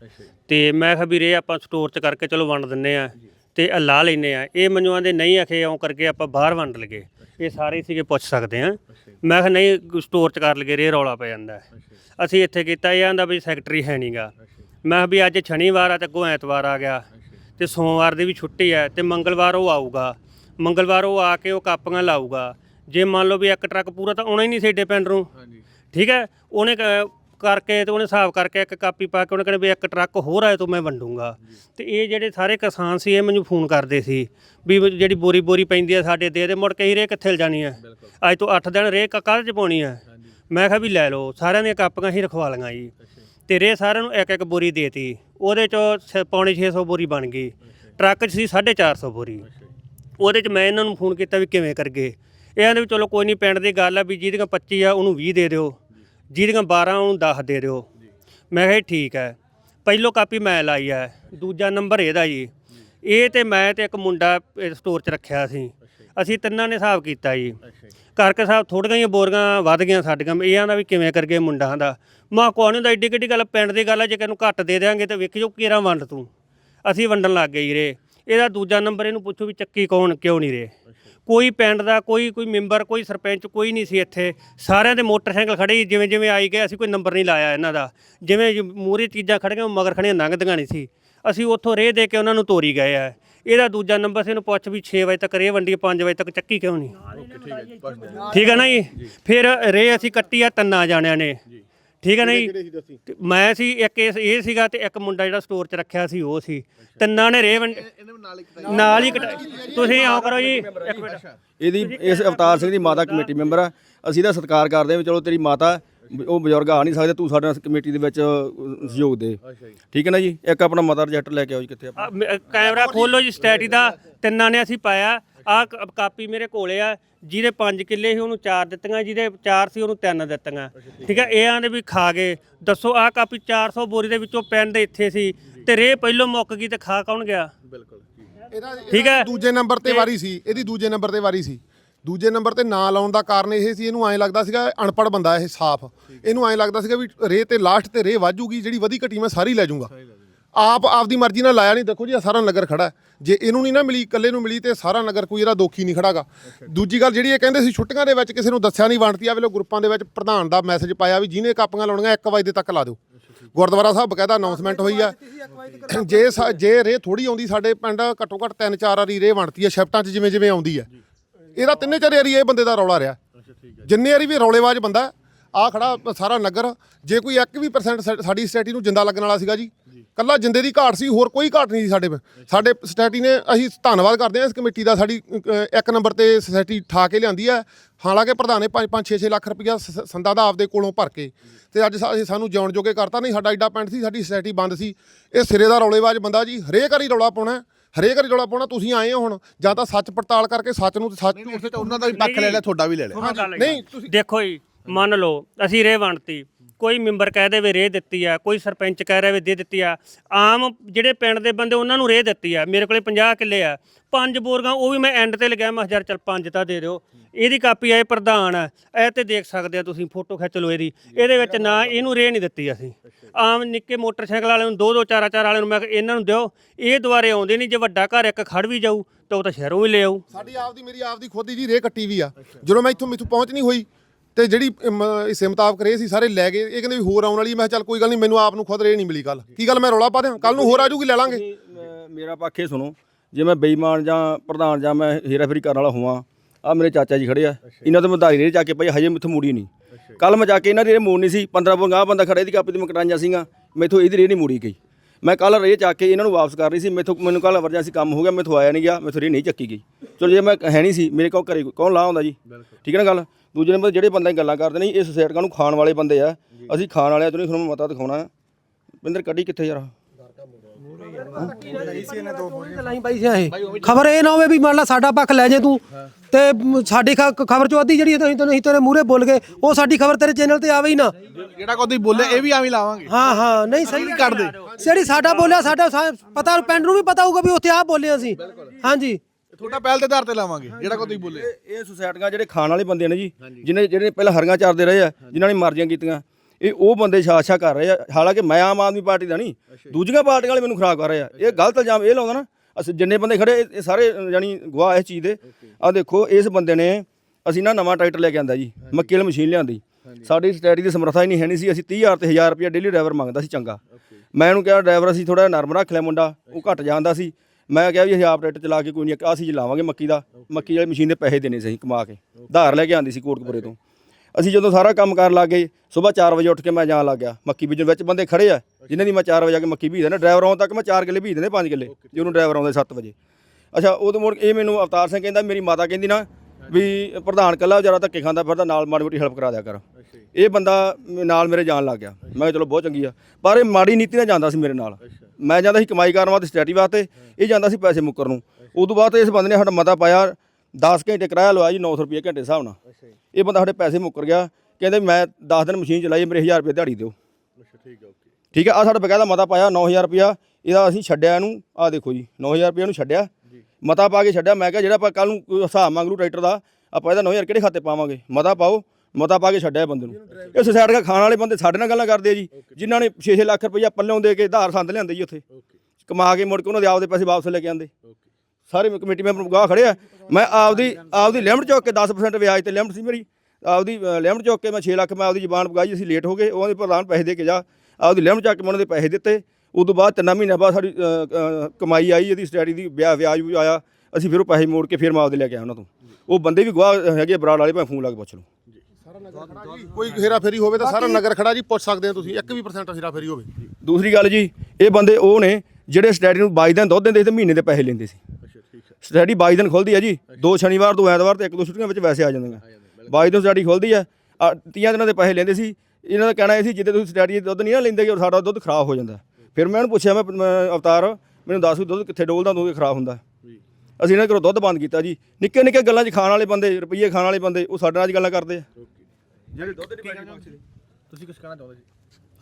ਤੇ ਮੈਂ ਕਿਹਾ ਵੀ ਰੇ ਆਪਾਂ ਸਟੋਰ 'ਚ ਕਰਕੇ ਚਲੋ ਵੰਡ ਦਿੰਨੇ ਆ ਤੇ ਇਹ ਲਾ ਲੈਨੇ ਆ। ਇਹ ਮੈਨੂੰ ਆਂਦੇ ਨਹੀਂ ਆਖੇ ਇਉਂ ਕਰਕੇ ਆਪਾਂ ਬਾਹਰ ਵੰਡ ਲਗੇ ਇਹ ਸਾਰੇ ਸੀਗੇ ਪੁੱਛ ਸਕਦੇ ਆ। ਮੈਂ ਕਿਹਾ ਨਹੀਂ ਸਟੋਰ 'ਚ ਕਰ ਲਗੇ ਰੇ ਰੌਲਾ ਪੈ ਜਾਂਦਾ। ਅਸੀਂ ਇੱਥੇ ਕੀਤਾ ਇਹ ਆਂਦਾ ਵੀ ਸੈਕਟਰੀ ਹੈ ਨਹੀਂਗਾ ਮੈਂ ਕਿਹਾ ਵੀ ਅੱਜ ਸ਼ਨੀਵਾਰ ਆ ਤੇ ਅੱਗੋਂ ਐਤਵਾਰ ਆ ਗਿਆ। ਤੇ ਸੋਮਵਾਰ ਦੀ ਵੀ ਛੁੱਟੀ ਹੈ ਤੇ ਮੰਗਲਵਾਰ ਉਹ ਆਊਗਾ। ਮੰਗਲਵਾਰ ਉਹ ਆ ਕੇ ਉਹ ਕਾਪੀਆਂ ਲਾਊਗਾ। ਜੇ ਮੰਨ ਲਓ ਵੀ ਇੱਕ ਟਰੱਕ ਪੂਰਾ ਤਾਂ ਆਉਣਾ ਹੀ ਨਹੀਂ ਸਾਡੇ ਪਿੰਡ ਨੂੰ। ਠੀਕ ਹੈ? ਉਹਨੇ ਕਰਕੇ ਤੇ ਉਹਨੇ ਹਿਸਾਬ ਕਰਕੇ ਇੱਕ ਕਾਪੀ ਪਾ ਕੇ ਉਹਨੇ ਕਹਿੰਦੇ ਵੀ ਇੱਕ ਟਰੱਕ ਹੋਰ ਆਏ ਤੋਂ ਮੈਂ ਵੰਡੂੰਗਾ। ਤੇ ਇਹ ਜਿਹੜੇ ਸਾਰੇ ਕਿਸਾਨ ਸੀ ਇਹ ਮੈਨੂੰ ਫੋਨ ਕਰਦੇ ਸੀ ਵੀ ਜਿਹੜੀ ਬੋਰੀ ਬੋਰੀ ਪੈਂਦੀ ਆ ਸਾਡੇ ਦੇ ਦੇ ਮੁੜ ਕੇ ਹੀ ਰੇ ਕਿੱਥੇ ਜਾਣੀ ਆ ਅੱਜ ਤੋਂ 8 ਦਿਨ ਰੇ ਕਾਹਦੇ ਚ ਪਾਉਣੀ ਆ ਮੈਂ ਕਿਹਾ ਵੀ ਲੈ ਲਓ ਸਾਰਿਆਂ ਦੀਆਂ ਕਾਪੀਆਂ ਹੀ ਰਖਵਾ ਲਈਆਂ ਜੀ। ਤੇ ਰੇ ਸਾਰਿਆਂ ਨੂੰ ਇੱਕ ਇੱਕ ਬੋਰੀ ਦੇਤੀ। ਉਹਦੇ ਚੋਂ ਛ- ਪੌਣੇ 600 ਬੋਰੀ ਬਣ ਗਈ। ਟਰੱਕ 'ਚ ਸੀ 450 ਬੋਰੀ। ਉਹਦੇ 'ਚ ਮੈਂ ਇਹਨਾਂ ਨੂੰ ਫੋਨ ਕੀਤਾ ਵੀ ਕਿਵੇਂ ਕਰਗੇ? ਇਹ ਆਂਦੇ ਵੀ ਚਲੋ ਕੋਈ ਨਹੀਂ ਪਿੰਡ ਦੀ ਗੱਲ ਆ ਵੀ ਜਿਹਦੀਆਂ 25 ਆ ਉਹਨੂੰ 20 ਦੇ ਦਿਓ। ਜਿਹਦੀਆਂ 12 ਉਹਨੂੰ 10 ਦੇ ਦਿਓ। ਮੈਂ ਕਿਹਾ ਜੀ ਠੀਕ ਹੈ ਪਹਿਲੋ ਕਾਪੀ ਮੈਂ ਲਾਈ ਹੈ ਦੂਜਾ ਨੰਬਰ ਇਹਦਾ ਜੀ। ਇਹ ਤੇ ਮੈਂ ਤੇ ਇੱਕ ਮੁੰਡਾ ਇਹ ਸਟੋਰ 'ਚ ਰੱਖਿਆ ਸੀ। ਅਸੀਂ ਤਿੰਨਾਂ ਨੇ ਹਿਸਾਬ ਕੀਤਾ ਜੀ। ਕਰਕੇ ਸਾਹਿਬ ਥੋੜੀਆਂ ਜਿਹੀਆਂ ਬੋਰੀਆਂ ਵੱਧ ਗਈਆਂ ਸਾਡੀਆਂ। ਇਹ ਆਂਦਾ ਵੀ ਕਿਵੇਂ ਕਰਗੇ ਮੁੰਡਾਂ ਦਾ। ਮਾਂ ਕੋਈ ਨਹੀਂ ਦਾ ਏਡੀ ਕਿੱਡੀ ਗੱਲ ਪਿੰਡ ਦੀ ਗੱਲ ਆ ਜੇ ਕਿਨੂੰ ਘੱਟ ਦੇ ਦਿਆਂਗੇ ਤੇ ਵੇਖੀ ਜੋ ਕਿਹੜਾ ਵੰਡ ਤੂੰ। ਅਸੀਂ ਵੰਡਣ ਲੱਗ ਗਏ ਰੇ ਇਹਦਾ ਦੂਜਾ ਨੰਬਰ ਇਹਨੂੰ ਪੁੱਛੋ ਵੀ ਚੱਕੀ ਕੌਣ ਕਿਉਂ ਨਹੀਂ ਰੇ ਕੋਈ ਪਿੰਡ ਦਾ ਕੋਈ ਕੋਈ ਮੈਂਬਰ ਕੋਈ ਸਰਪੰਚ ਕੋਈ ਨਹੀਂ ਸੀ ਇੱਥੇ। ਸਾਰਿਆਂ ਦੇ ਮੋਟਰਸਾਈਕਲ ਖੜੇ ਸੀ, ਜਿਵੇਂ ਜਿਵੇਂ ਆਈ ਗਏ ਅਸੀਂ ਕੋਈ ਨੰਬਰ ਨਹੀਂ ਲਾਇਆ ਇਹਨਾਂ ਦਾ। ਜਿਵੇਂ ਮੂਹਰੇ ਚੀਜ਼ਾਂ ਖੜੀਆਂ ਉਹ ਮਗਰ ਖੜੀਆਂ ਲੰਘਦੀਆਂ ਨਹੀਂ ਸੀ। ਅਸੀਂ ਉੱਥੋਂ ਰੇਹ ਦੇ ਕੇ ਉਹਨਾਂ ਨੂੰ ਤੋਰੀ ਗਏ ਆ। ਇਹਦਾ ਦੂਜਾ ਨੰਬਰ ਸੀ ਇਹਨੂੰ ਪੁੱਛ ਵੀ 6 ਵਜੇ ਤੱਕ ਰੇਹ ਵੰਡੀ 5 ਵਜੇ ਤੱਕ ਚੱਕੀ ਕਿਉਂ ਨਹੀਂ ਠੀਕ ਹੈ ਨਾ ਜੀ? ਫਿਰ ਰੇਹ ਅਸੀਂ ਕੱਟੀ ਆ ਤਿੰਨਾਂ ਜਾਣਿਆਂ ਨੇ। ਠੀਕ ਹੈ ਨਾ ਜੀ ਤੇ ਮੈਂ ਸੀ ਇੱਕ ਇਸ ਇਹ ਸੀਗਾ ਤੇ ਇੱਕ ਮੁੰਡਾ ਜਿਹੜਾ ਸਟੋਰ 'ਚ ਰੱਖਿਆ ਸੀ ਉਹ ਸੀ। ਤਿੰਨਾਂ ਨੇ ਰੇਹ ਵੰਡ ਨਾਲ ਹੀ ਤੁਸੀਂ ਆਓ ਕਰੋ ਜੀ ਇੱਕ ਮਿੰਟ। ਇਹਦੀ ਇਸ ਅਵਤਾਰ ਸਿੰਘ ਦੀ ਮਾਤਾ ਕਮੇਟੀ ਮੈਂਬਰ ਆ। ਅਸੀਂ ਇਹਦਾ ਸਤਿਕਾਰ ਕਰਦੇ ਹਾਂ ਵੀ ਚਲੋ ਤੇਰੀ ਮਾਤਾ ਉਹ ਬਜ਼ੁਰਗ ਆ ਨਹੀਂ ਸਕਦੇ ਤੂੰ ਸਾਡੇ ਨਾਲ ਕਮੇਟੀ ਦੇ ਵਿੱਚ ਅ, ਸਹਿਯੋਗ ਦੇ। ਠੀਕ ਹੈ ਨਾ ਜੀ? ਇੱਕ ਆਪਣਾ ਮਤਾ ਰਿਜੈਕਟ ਲੈ ਕੇ ਆਓ ਜੀ ਕਿੱਥੇ ਆ? ਆ, ਮ- ਕੈਮਰਾ ਖੋਲੋ ਜੀ ਸਟੈਟੀ ਦਾ। ਤਿੰਨਾਂ ਨੇ ਅਸੀਂ ਪਾਇਆ। ਆ ਕਾਪੀ ਮੇਰੇ ਕੋਲੇ ਆ ਜਿਹਦੇ 5 ਕਿੱਲੇ ਸੀ ਉਹਨੂੰ 4 ਦਿੱਤੀਆਂ ਜਿਹਦੇ 4 ਸੀ ਉਹਨੂੰ 3 ਦਿੱਤੀਆਂ। ਠੀਕ ਹੈ ਇਹ ਆਂਦੇ ਵੀ ਖਾ ਗਏ। ਦੱਸੋ ਆ ਕਾਪੀ 400 ਬੋਰੀ ਦੇ ਵਿੱਚੋਂ ਪਿੰਡ ਇੱਥੇ ਸੀ ਤੇ ਰੇ ਪਹਿਲੋਂ ਮੁੱਕ ਗਈ ਤੇ ਖਾ ਕੌਣ ਗਿਆ? ਇਹਦਾ ਠੀਕ ਹੈ। ਦੂਜੇ ਨੰਬਰ ਤੇ ਵਾਰੀ ਸੀ ਇਹਦੀ ਦੂਜੇ ਨੰਬਰ ਤੇ ਵਾਰੀ ਸੀ। ਦੂਜੇ ਨੰਬਰ ਤੇ ਨਾਂ ਲਾਉਣ ਦਾ ਕਾਰਨ ਇਹ ਸੀ ਇਹਨੂੰ ਐਂ ਲੱਗਦਾ ਸੀਗਾ ਅਨਪੜ ਬੰਦਾ ਇਹ ਸਾਫ਼। ਇਹਨੂੰ ਐਂ ਲੱਗਦਾ ਸੀਗਾ ਵੀ ਰੇ ਤੇ ਲਾਸਟ ਤੇ ਰੇ ਵਾਜੂਗੀ ਜਿਹੜੀ ਵਧੀ ਘਟੀ ਮੈਂ ਸਾਰੀ ਲੈ ਜਾਊਂਗਾ। ਆਪ ਆਪਦੀ ਮਰਜ਼ੀ ਨਾਲ ਲਾਇਆ ਨਹੀਂ। ਦੇਖੋ ਜੀ ਆਹ ਸਾਰਾ ਨਗਰ ਖੜਾ ਹੈ। ਜੇ ਇਹਨੂੰ ਨਹੀਂ ਨਾ ਮਿਲੀ ਇਕੱਲੇ ਨੂੰ ਮਿਲੀ ਤੇ ਸਾਰਾ ਨਗਰ ਕੋਈ ਇਹਦਾ ਦੋਖੀ ਨਹੀਂ ਖੜਾਗਾ। ਦੂਜੀ ਗੱਲ ਜਿਹੜੀ ਇਹ ਕਹਿੰਦੇ ਸੀ ਛੁੱਟੀਆਂ ਦੇ ਵਿੱਚ ਕਿਸੇ ਨੂੰ ਦੱਸਿਆ ਨਹੀਂ ਵੰਡਤੀ ਆ ਵੇਲੋ ਗਰੁੱਪਾਂ ਦੇ ਵਿੱਚ ਪ੍ਰਧਾਨ ਦਾ ਮੈਸੇਜ ਪਾਇਆ ਵੀ ਜਿਹਨੇ ਕਾਪੀਆਂ ਲਾਉਣੀਆਂ 1 ਵਜੇ ਤੱਕ ਲਾ ਦਿਓ। ਗੁਰਦੁਆਰਾ ਸਾਹਿਬ ਬਕਾਇਦਾ ਅਨਾਉਂਸਮੈਂਟ ਹੋਈ ਆ। ਜੇ ਸਾ- ਜੇ ਰੇ ਥੋੜੀ ਆਉਂਦੀ ਸਾਡੇ ਪਿੰਡ ਘੱਟੋ ਘੱਟ ਤਿੰਨ ਚਾਰ ਵਾਰੀ ਰੇ ਵੰਡਤੀ ਆ ਸ਼ਿਫਟਾਂ 'ਚ ਜਿਵੇਂ ਜਿਵੇਂ ਆਉਂਦੀ ਆ। ਇਹਦਾ ਤਿੰਨੇ ਚਾਰ ਵਾਰੀ ਇਹ ਬੰਦੇ ਦਾ ਰੌਲਾ ਰਿਹਾ। ਜਿੰਨੇ ਵਾਰੀ ਵੀ ਰੌਲੇਬਾਜ਼ ਬੰਦਾ ਆ ਖੜਾ ਸਾਰਾ ਨਗਰ ਜੇ ਕੋਈ 1 ਵੀ percent ਸਾ- ਸਾਡੀ ਸਟੇਟੀ ਨੂੰ ਜਿੰਦਾ ਲੱਗਣ ਵਾਲਾ ਸੀਗਾ ਜੀ। ਕੱਲਾ ਜਿੰਦੇ ਦੀ ਘਾਟ ਸੀ ਹੋਰ ਕੋਈ ਘਾਟ ਨਹੀਂ ਸੀ ਸਾਡੇ ਵਿੱਚ। ਸਾਡੇ ਸਟੇਟੀ ਨੇ ਅਸੀਂ ਧੰਨਵਾਦ ਕਰਦੇ ਹਾਂ ਇਸ ਕਮੇਟੀ ਦਾ ਸਾਡੀ ਇੱਕ ਨੰਬਰ ਤੇ ਸੋਸਾਇਟੀ ਠਾ ਕੇ ਲਿਆਂਦੀ ਹੈ। ਹਾਲਾਂਕਿ ਪ੍ਰਧਾਨੇ 5-5 6-6 ਲੱਖ ਰੁਪਇਆ ਸੰਦਾ ਦਾ ਆਪਦੇ ਕੋਲੋਂ ਭਰ ਕੇ ਤੇ ਅੱਜ ਸਾਨੂੰ ਜਿਉਣ ਜੋਗੇ ਕਰਤਾ। ਨਹੀਂ ਸਾਡਾ ਐਡਾ ਪਿੰਡ ਸੀ ਸਾਡੀ ਸੋਸਾਇਟੀ ਬੰਦ ਸੀ। ਇਹ ਸਿਰੇ ਦਾ ਰੌਲੇਬਾਜ਼ ਬੰਦਾ ਜੀ ਹਰੇਕ ਵਾਰੀ ਰੌਲਾ ਪਾਉਣਾ ਹਰੇਕ ਵਾਰੀ ਰੌਲਾ ਪਾਉਣਾ ਤੁਸੀਂ ਆਏ ਹੋ ਹੁਣ ਜਾਂ ਤਾਂ ਸੱਚ ਪੜਤਾਲ ਕਰਕੇ ਸੱਚ ਨੂੰ ਤੇ ਸੱਚ ਤਾਂ ਉਹਨਾਂ ਦਾ ਵੀ ਪੱਖ ਲੈ ਲਿਆ ਤੁਹਾਡਾ ਵੀ ਲੈ ਲਿਆ। ਨਹੀਂ ਤੁਸੀਂ ਦੇਖੋ ਜੀ ਮੰਨ ਲਓ ਅਸੀਂ ਰੇ ਵੰਡਤੀ ਕੋਈ ਮੈਂਬਰ ਕਹਿ ਦੇਵੇ ਰੇਹ ਦਿੱਤੀ ਆ, ਕੋਈ ਸਰਪੰਚ ਕਹਿ ਰਿਹਾ ਵੀ ਦੇ ਦਿੱਤੀ ਆ, ਆਮ ਜਿਹੜੇ ਪਿੰਡ ਦੇ ਬੰਦੇ ਉਹਨਾਂ ਨੂੰ ਰੇਹ ਦਿੱਤੀ ਆ, ਮੇਰੇ ਕੋਲੇ 50 ਕਿੱਲੇ ਆ, ਪੰਜ ਬੋਰਗਾਂ ਉਹ ਵੀ ਮੈਂ ਐਂਡ ਤੇ ਲਗਾਇਆ ਮੈਂ ਕਿਹਾ ਯਾਰ ਚੱਲ ਪੰਜ ਤਾਂ ਦੇ ਦਿਓ, ਇਹਦੀ ਕਾਪੀ ਆ, ਇਹ ਪ੍ਰਧਾਨ ਆ, ਇਹ ਤੇ ਦੇਖ ਸਕਦੇ ਆ ਤੁਸੀਂ, ਫੋਟੋ ਖਿੱਚ ਲਓ ਇਹਦੀ, ਇਹਦੇ ਵਿੱਚ ਨਾ ਇਹਨੂੰ ਰੇਹ ਨਹੀਂ ਦਿੱਤੀ ਅਸੀਂ, ਆਮ ਨਿੱਕੇ ਮੋਟਰਸਾਈਕਲ ਵਾਲਿਆਂ ਨੂੰ ਦੋ ਦੋ ਚਾਰ ਚਾਰ ਵਾਲਿਆਂ ਨੂੰ ਮੈਂ ਕਿਹਾ ਇਹਨਾਂ ਨੂੰ ਦਿਓ, ਇਹ ਦੁਆਰੇ ਆਉਂਦੇ ਨਹੀਂ, ਜੇ ਵੱਡਾ ਘਰ ਇੱਕ ਖੜ ਵੀ ਜਾਊ, ਤਾਂ ਉਹ ਤਾਂ ਸ਼ਹਿਰੋਂ ਵੀ ਲੈ ਆਊ। ਸਾਡੀ ਆਪਦੀ, ਮੇਰੀ ਆਪਦੀ ਖੁਦ ਦੀ ਰੇਹ ਕੱਟੀ ਵੀ ਆ, ਜਦੋਂ ਮੈਂ ਇੱਥੋਂ ਮਿੱਥੋਂ ਪਹੁੰਚ ਨਹੀਂ ਹੋਈ ਤੇ ਜਿਹੜੀ ਅਮ, ਇਸੇ ਮੁਤਾਬਕ ਰੇ ਸੀ ਸਾਰੇ ਲੈ ਗਏ। ਇਹ ਕਹਿੰਦੇ ਵੀ ਹੋਰ ਆਉਣ ਵਾਲੀ ਮੈਂ ਕਿਹਾ ਚੱਲ ਕੋਈ ਗੱਲ ਨਹੀਂ ਮੈਨੂੰ ਆਪ ਨੂੰ ਖੁਦ ਰੇ ਨਹੀਂ ਮਿਲੀ ਕੱਲ ਕੀ ਗੱਲ ਮੈਂ ਰੌਲਾ ਪਾ ਦਿਆਂ? ਕੱਲ ਨੂੰ ਹੋਰ ਆ ਜੂਗੀ ਲੈ ਲਾਂਗੇ। ਮੇਰਾ ਪੱਖ ਇਹ ਸੁਣੋ। ਜੇ ਮੈਂ ਬੇਈਮਾਨ ਜਾਂ ਪ੍ਰਧਾਨ ਜਾਂ ਮੈਂ ਹੇਰਾਫੇਰੀ ਕਰਨ ਵਾਲਾ ਹੋਵਾਂ ਆ ਮੇਰੇ ਚਾਚਾ ਜੀ ਖੜੇ ਆ। ਇਹਨਾਂ ਤੋਂ ਮੈਂ ਉਧਾਰੀ ਰੇ ਜਾ ਕੇ ਭਾਈ ਹਜੇ ਮੈਥੋਂ ਮੂੜੀ ਨਹੀਂ। ਕੱਲ ਮੈਂ ਜਾ ਕੇ ਇਹਨਾਂ ਦੀ ਰੇ ਮੋੜਨੀ ਸੀ 15 ਬੰਗਾ ਬੰਦਾ ਖੜਾ ਇਹਦੀ ਕਾਪੀ ਤੇ ਮੈਂ ਕਟਾਈਆਂ ਸੀਗਾ ਮੈਥੋਂ ਇਹਦੀ ਰੇ ਨਹੀਂ ਮੂੜੀ ਗਈ। ਮੈਂ ਕੱਲ ਰੇ ਜਾ ਕੇ ਇਹਨਾਂ ਨੂੰ ਵਾਪਸ ਕਰ ਰਹੀ ਸੀ। ਮੈਥੋਂ ਮੈਨੂੰ ਕੱਲ ਐਮਰਜੈਂਸੀ ਕੰਮ ਹੋ ਗਿਆ ਮੈਥੋਂ ਆਇਆ ਨਹੀਂ ਗਿਆ ਮੈਥੋਂ ਰੇ ਨਹੀਂ ਚੱਕੀ ਗਈ। ਚਲੋ ਜੇ ਮੈਂ ਹੈ ਨਹੀਂ ਸੀ ਮੇਰੇ ਕੋਲ ਘਰੇ ਕੌਣ ਲਾ ਹੁੰਦਾ ਜੀ? ਠੀਕ ਹੈ ਨਾ ਗੱਲ? ਦੂਜੇ ਨੰਬਰ ਜਿਹੜੇ ਬੰਦੇ ਗੱਲਾਂ ਕਰਦੇ ਨੇ ਇਹ ਸੁਸਾਇਟੀਆਂ ਨੂੰ ਖਾਣ ਵਾਲੇ ਬੰਦੇ ਆ। ਅਸੀਂ ਖਾਣ ਵਾਲਿਆਂ ਤੋਂ ਨਹੀਂ ਤੁਹਾਨੂੰ ਮਤਾ ਦਿਖਾਉਣਾ। ਬਿੰਦਰ ਕੱਢੀ ਕਿੱਥੇ ਯਾਰ? ਲਾਈ ਬਾਈ ਸਿਆ ਇਹ ਖਬਰ ਇਹ ਨਾ ਹੋਵੇ ਵੀ ਮੰਨ ਲਾ ਸਾਡਾ ਪੱਖ ਲੈ ਜੇ ਤੂੰ ਤੇ ਸਾਡੀ ਖਬਰ ਚੋਂ ਅੱਧੀ ਜਿਹੜੀ ਅਸੀਂ ਤੈਨੂੰ ਅਸੀਂ ਤੇਰੇ ਮੂਹਰੇ ਬੋਲ ਗਏ ਉਹ ਸਾਡੀ ਖਬਰ ਤੇਰੇ ਚੈਨਲ ਤੇ ਆਵੇ ਹੀ ਨਾ। ਜਿਹੜਾ ਕੋਈ ਬੋਲੇ ਇਹ ਵੀ ਐਵੇਂ ਲਾਵਾਂਗੇ। ਹਾਂ ਹਾਂ ਨਹੀਂ ਸਹੀ। ਕਰਦੇ ਜਿਹੜੀ ਸਾਡਾ ਬੋਲਿਆ ਸਾਡਾ ਪਤਾ ਪਿੰਡ ਨੂੰ ਵੀ ਪਤਾ ਹੋਊਗਾ ਵੀ ਉੱਥੇ ਆਹ ਬੋਲੇ ਅਸੀਂ। ਹਾਂਜੀ। ਤੁਹਾਡਾ ਪਹਿਲ ਦੇ ਆਧਾਰ ਤੇ ਲਾਵਾਂਗੇ ਜਿਹੜਾ ਕੋਈ ਬੋਲੇ ਇਹ ਇਹ ਸੁਸਾਇਟੀਆਂ ਜਿਹੜੇ ਖਾਣ ਵਾਲੇ ਬੰਦੇ ਨੇ ਜੀ ਜਿਹਨੇ ਜਿਹੜੇ ਪਹਿਲਾਂ ਹਰੀਆਂ ਚਾਰਦੇ ਰਹੇ ਆ ਜਿਨ੍ਹਾਂ ਨੇ ਮਰਜ਼ੀਆਂ ਕੀਤੀਆਂ ਇਹ ਉਹ ਬੰਦੇ ਛਾਛਾ ਕਰ ਰਹੇ ਆ। ਹਾਲਾਂਕਿ ਮੈਂ ਆਮ ਆਦਮੀ ਪਾਰਟੀ ਦਾ ਨਹੀਂ ਦੂਜੀਆਂ ਪਾਰਟੀਆਂ ਵਾਲੇ ਮੈਨੂੰ ਖਰਾਬ ਕਰ ਰਹੇ ਆ। ਇਹ ਗਲਤ ਇਲਜ਼ਾਮ ਇਹ ਲਾਉਂਦਾ ਨਾ ਅਸੀਂ ਜਿੰਨੇ ਬੰਦੇ ਖੜੇ ਇਹ- ਇਹ ਸਾਰੇ ਜਾਨੀ ਗਵਾਹ ਇਸ ਚੀਜ਼ ਦੇ। ਆ ਦੇਖੋ ਇਸ ਬੰਦੇ ਨੇ ਅਸੀਂ ਨਾ ਨਵਾਂ ਟਰੈਕਟਰ ਲੈ ਕੇ ਆਂਦਾ ਜੀ ਮੱਕੀ ਵਾਲੀ ਮਸ਼ੀਨ ਲਿਆਂਦੀ। ਸਾਡੀ ਸਟੈਡੀ ਦੀ ਸਮਰੱਥਾ ਹੀ ਨਹੀਂ ਹੈ ਨਹੀਂ ਸੀ ਅਸੀਂ 30000 ਤੇ 1000 ਰੁਪਏ ਡੇਲੀ ਡਰਾਈਵਰ ਮੰਗਦਾ ਸੀ ਚੰਗਾ। ਮੈਂ ਉਹਨੂੰ ਕਿਹਾ ਡਰਾਈਵਰ ਅਸੀਂ ਥੋੜਾ ਨਰਮ ਰੱਖ ਲਿਆ ਮੁੰਡਾ ਉਹ ਘਟ ਜਾਂਦਾ ਸੀ ਮੈਂ ਕਿਹਾ ਵੀ ਅਸੀਂ ਆਪ ਟਰੈਕਟਰ ਚਲਾ ਕੇ ਕੋਈ ਨਹੀਂ ਅਸੀਂ ਚਲਾਵਾਂਗੇ ਮੱਕੀ ਦਾ। ਮੱਕੀ ਵਾਲੀ ਮਸ਼ੀਨ ਦੇ ਪੈਸੇ ਦੇਣੇ ਸੀ ਅਸੀਂ ਕਮਾ ਕੇ। ਧਾਰ ਲੈ ਕੇ ਆਂਦੀ ਸੀ ਕੋਟਕਪੁਰੇ ਤੋਂ। ਅਸੀਂ ਜਦੋਂ ਸਾਰਾ ਕੰਮ ਕਰਨ ਲੱਗ ਗਏ ਸਵੇਰ 4 ਵਜੇ ਉੱਠ ਕੇ ਮੈਂ ਜਾਣ ਲੱਗ ਗਿਆ ਮੱਕੀ ਬੀਜਣ ਵਿੱਚ ਬੰਦੇ ਖੜੇ ਆ ਜਿਨ੍ਹਾਂ ਦੀ ਮੈਂ 4 ਵਜੇ ਆ ਕੇ ਮੱਕੀ ਬੀਜਦਾ ਨਾ ਡਰਾਈਵਰ ਆਉਣ ਤੱਕ ਮੈਂ 4 ਕਿੱਲੇ ਬੀਜ ਦਿੰਦੇ 5 ਕਿੱਲੇ ਜੇ ਉਹਨੂੰ ਡਰਾਈਵਰ ਆਉਂਦੇ 7 ਵਜੇ। ਅੱਛਾ ਉਦੋਂ ਮੁੜ ਕੇ ਇਹ ਮੈਨੂੰ ਅਵਤਾਰ ਸਿੰਘ ਕਹਿੰਦਾ ਮੇਰੀ ਮਾਤਾ ਕਹਿੰਦੀ ਨਾ ਵੀ ਪ੍ਰਧਾਨ ਕੱਲਾ ਵਿਚਾਰਾ ਧੱਕੇ ਖਾਂਦਾ ਫਿਰਦਾ ਨਾਲ ਮਾੜੀ ਮੋਟੀ ਹੈਲਪ ਕਰਾ ਦਿਆ ਕਰ। ਇਹ ਬੰਦਾ ਨਾਲ ਮੇਰੇ ਜਾਣ ਲੱਗ ਗਿਆ। ਮੈਂ ਚਲੋ ਬਹੁਤ ਚੰਗੀ ਆ। ਪਰ ਇਹ ਮਾੜੀ ਨੀਤੀ ਨਾਲ ਜਾਂਦਾ ਸੀ ਮੇਰੇ ਨਾਲ। ਮੈਂ ਜਾਂਦਾ ਸੀ ਕਮਾਈ ਕਰਨ ਵਾਸਤੇ ਸਟੈਟੀ ਵਾਸਤੇ ਇਹ ਜਾਂਦਾ ਸੀ ਪੈਸੇ ਮੁੱਕਰ ਨੂੰ। ਉਦੋਂ ਬਾਅਦ ਇਸ ਬੰਦੇ ਨੇ ਸਾਡਾ ਮਤਾ ਪਾਇਆ 10 ਘੰਟੇ ਕਿਰਾਇਆ ਲਵਾਇਆ ਜੀ 900 ਰੁਪਏ ਘੰਟੇ ਹਿਸਾਬ ਨਾਲ। ਇਹ ਬੰਦਾ ਸਾਡੇ ਪੈਸੇ ਮੁੱਕਰ ਗਿਆ ਕਹਿੰਦੇ ਮੈਂ 10 ਦਿਨ ਮਸ਼ੀਨ ਚਲਾਈ ਮੇਰੇ 1000 ਰੁਪਏ ਦਿਹਾੜੀ ਦਿਓ। ਠੀਕ ਹੈ ਆ ਸਾਡਾ ਬਕਾਇਦਾ ਮਤਾ ਪਾਇਆ 9000 ਰੁਪਿਆ ਇਹਦਾ ਅਸੀਂ ਛੱਡਿਆ ਇਹਨੂੰ ਆ ਦੇਖੋ ਜੀ 9000 ਰੁਪਿਆ ਇਹਨੂੰ ਛੱਡਿਆ। ਮਤਾ ਪਾ ਕੇ ਛੱਡਿਆ ਮੈਂ ਕਿਹਾ ਜਿਹੜਾ ਆਪਾਂ ਕੱਲ ਨੂੰ ਹਿਸਾਬ ਮੰਗ ਲੂ ਟਰੈਕਟਰ ਦਾ ਆਪਾਂ ਇਹਦਾ 9000 ਕਿਹੜੇ ਖਾਤੇ ਪਾਵਾਂਗੇ? ਮਤਾ ਪਾਓ ਮਤਾ ਪਾ ਕੇ ਛੱਡਿਆ ਇਹ ਬੰਦੇ ਨੂੰ। ਇਹ ਸੁਸਾਇਡ ਦਾ ਖਾਣ ਵਾਲੇ ਬੰਦੇ ਸਾਡੇ ਨਾਲ ਗੱਲਾਂ ਕਰਦੇ ਆ ਜੀ। ਜਿਨ੍ਹਾਂ ਨੇ 6-6 ਲੱਖ ਰੁਪਈਆ ਪੱਲਿਓਂ ਦੇ ਕੇ ਧਾਰ ਸੰਦ ਲਿਆਂਦੇ ਜੀ ਉੱਥੇ। ਕਮਾ ਕੇ ਮੁੜ ਕੇ ਉਹਨਾਂ ਦੇ ਆਪਦੇ ਪੈਸੇ ਵਾਪਸ ਲੈ ਕੇ ਆਂਦੇ ਸਾਰੇ ਕਮੇਟੀ ਮੈਂਬਰ ਗਵਾਹ ਖੜੇ ਆ। ਮੈਂ ਆਪਦੀ ਆਪਦੀ ਲਿਮਟ ਚੁੱਕ ਕੇ 10% ਵਿਆਜ ਤੇ ਲਿਮਟ ਸੀ ਮੇਰੀ। ਆਪਦੀ ਲਿਮਟ ਚੁੱਕ ਕੇ ਮੈਂ 6 ਲੱਖ ਮੈਂ ਆਪਦੀ ਜ਼ਬਾਨ ਪਗਾਈ ਅਸੀਂ ਲੇਟ ਹੋ ਗਏ। ਉਹਨਾਂ ਦੇ ਪ੍ਰਧਾਨ ਪੈਸੇ ਦੇ ਕੇ ਜਾ। ਆਪਦੀ ਲਿਮਟ ਚੱਕ ਕੇ ਉਹਨਾਂ ਦੇ ਪੈਸੇ ਦਿੱਤੇ। ਉਦੋਂ ਬਾਅਦ ਤਿੰਨਾਂ ਮਹੀਨਿਆਂ ਬਾਅਦ ਸਾਡੀ ਕਮਾਈ ਆਈ ਇਹਦੀ ਸਟੈਡੀ ਦੀ ਵਿਆਜ ਵੀ ਆਇਆ। ਅਸੀਂ ਫਿਰ ਉਹ ਪੈਸੇ ਮੋੜ ਕੇ ਫਿਰ ਮੈਂ ਆਪਦੇ ਲੈ ਕੇ ਆਇਆ ਉਹਨਾਂ ਤੋਂ। ਉਹ ਬੰਦੇ ਵੀ ਗਵਾਹ ਹੈਗੇ ਬਰਾੜ ਵਾਲੇ ਭਾਵੇਂ ਫੋਨ ਲਾ ਕੇ ਪੁੱਛ ਲਓ। ਕੋਈ ਹੇਰਾ ਫੇਰੀ ਹੋਵੇ ਤਾਂ ਸਾਰਾ ਨਗਰ ਖੜਾ ਜੀ ਪੁੱਛ ਸਕਦੇ ਆ ਤੁਸੀਂ 1 ਵੀ percent ਹੇਰਾ ਫੇਰੀ ਹੋਵੇ। ਦੂਸਰੀ ਗੱਲ ਜੀ ਇਹ ਬੰਦੇ ਉਹ ਨੇ ਜਿਹੜੇ ਸਟੈਡੀ ਨੂੰ 22 ਦਿਨ ਦੁੱਧ ਦਿੰਦੇ ਸੀ ਤੇ ਮਹੀਨੇ ਦੇ ਪੈਸੇ ਲੈਂਦੇ ਸੀ। ਸਟੈਡੀ 22 ਦਿਨ ਖੁੱਲਦੀ ਹੈ ਜੀ ਦੋ ਸ਼ਨੀਵਾਰ ਦੋ ਐਤਵਾਰ ਤੇ ਇੱਕ ਦੋ ਛੁੱਟੀਆਂ ਵਿੱਚ ਵੈਸੇ ਆ ਜਾਂਦੀਆਂ 22 ਦਿਨ ਸਟੈਡੀ ਖੁੱਲਦੀ ਹੈ 30 ਦਿਨਾਂ ਦੇ ਪੈਸੇ ਲੈਂਦੇ ਸੀ। ਇਹਨਾਂ ਦਾ ਕਹਿਣਾ ਇਹ ਸੀ ਜਿੱਦੇ ਤੁਸੀਂ ਸਟੈਡੀ ਦੇ ਦੁੱਧ ਨਹੀਂ ਨਾ ਲੈਂਦੇ ਕਿ ਸਾਡਾ ਦੁੱਧ ਖਰਾਬ ਹੋ ਜਾਂਦਾ। ਫਿਰ ਮੈਂ ਉਹਨੂੰ ਪੁੱਛਿਆ ਮੈਂ ਅਵਤਾਰ ਮੈਨੂੰ ਦੱਸ ਵੀ ਦੁੱਧ ਕਿੱਥੇ ਡੋਲਦਾ ਦੁੱਧ ਖਰਾਬ ਹੁੰਦਾ। ਅਸੀਂ ਇਹਨਾਂ ਘਰੋਂ ਦੁੱਧ ਬੰਦ ਕੀਤਾ ਜੀ। ਨਿੱਕੇ ਨਿੱਕੇ ਗੱਲਾਂ 'ਚ ਖਾਣ ਵਾਲੇ ਬੰਦੇ ਰੁਪਈਏ ਖਾਣ ਵਾਲੇ ਬੰਦੇ ਉਹ ਸਾਡੇ ਨਾਲ ਅੱਜ ਗੱਲਾਂ ਕਰਦੇ ਆ। ਜਿਹੜੇ ਦੁੱਧ ਨਹੀਂ ਪੈਣੇ ਬਖਸ਼ਦੇ ਤੁਸੀਂ ਕੁਝ ਕਹਿਣਾ ਚਾਹੁੰਦੇ ਜੀ?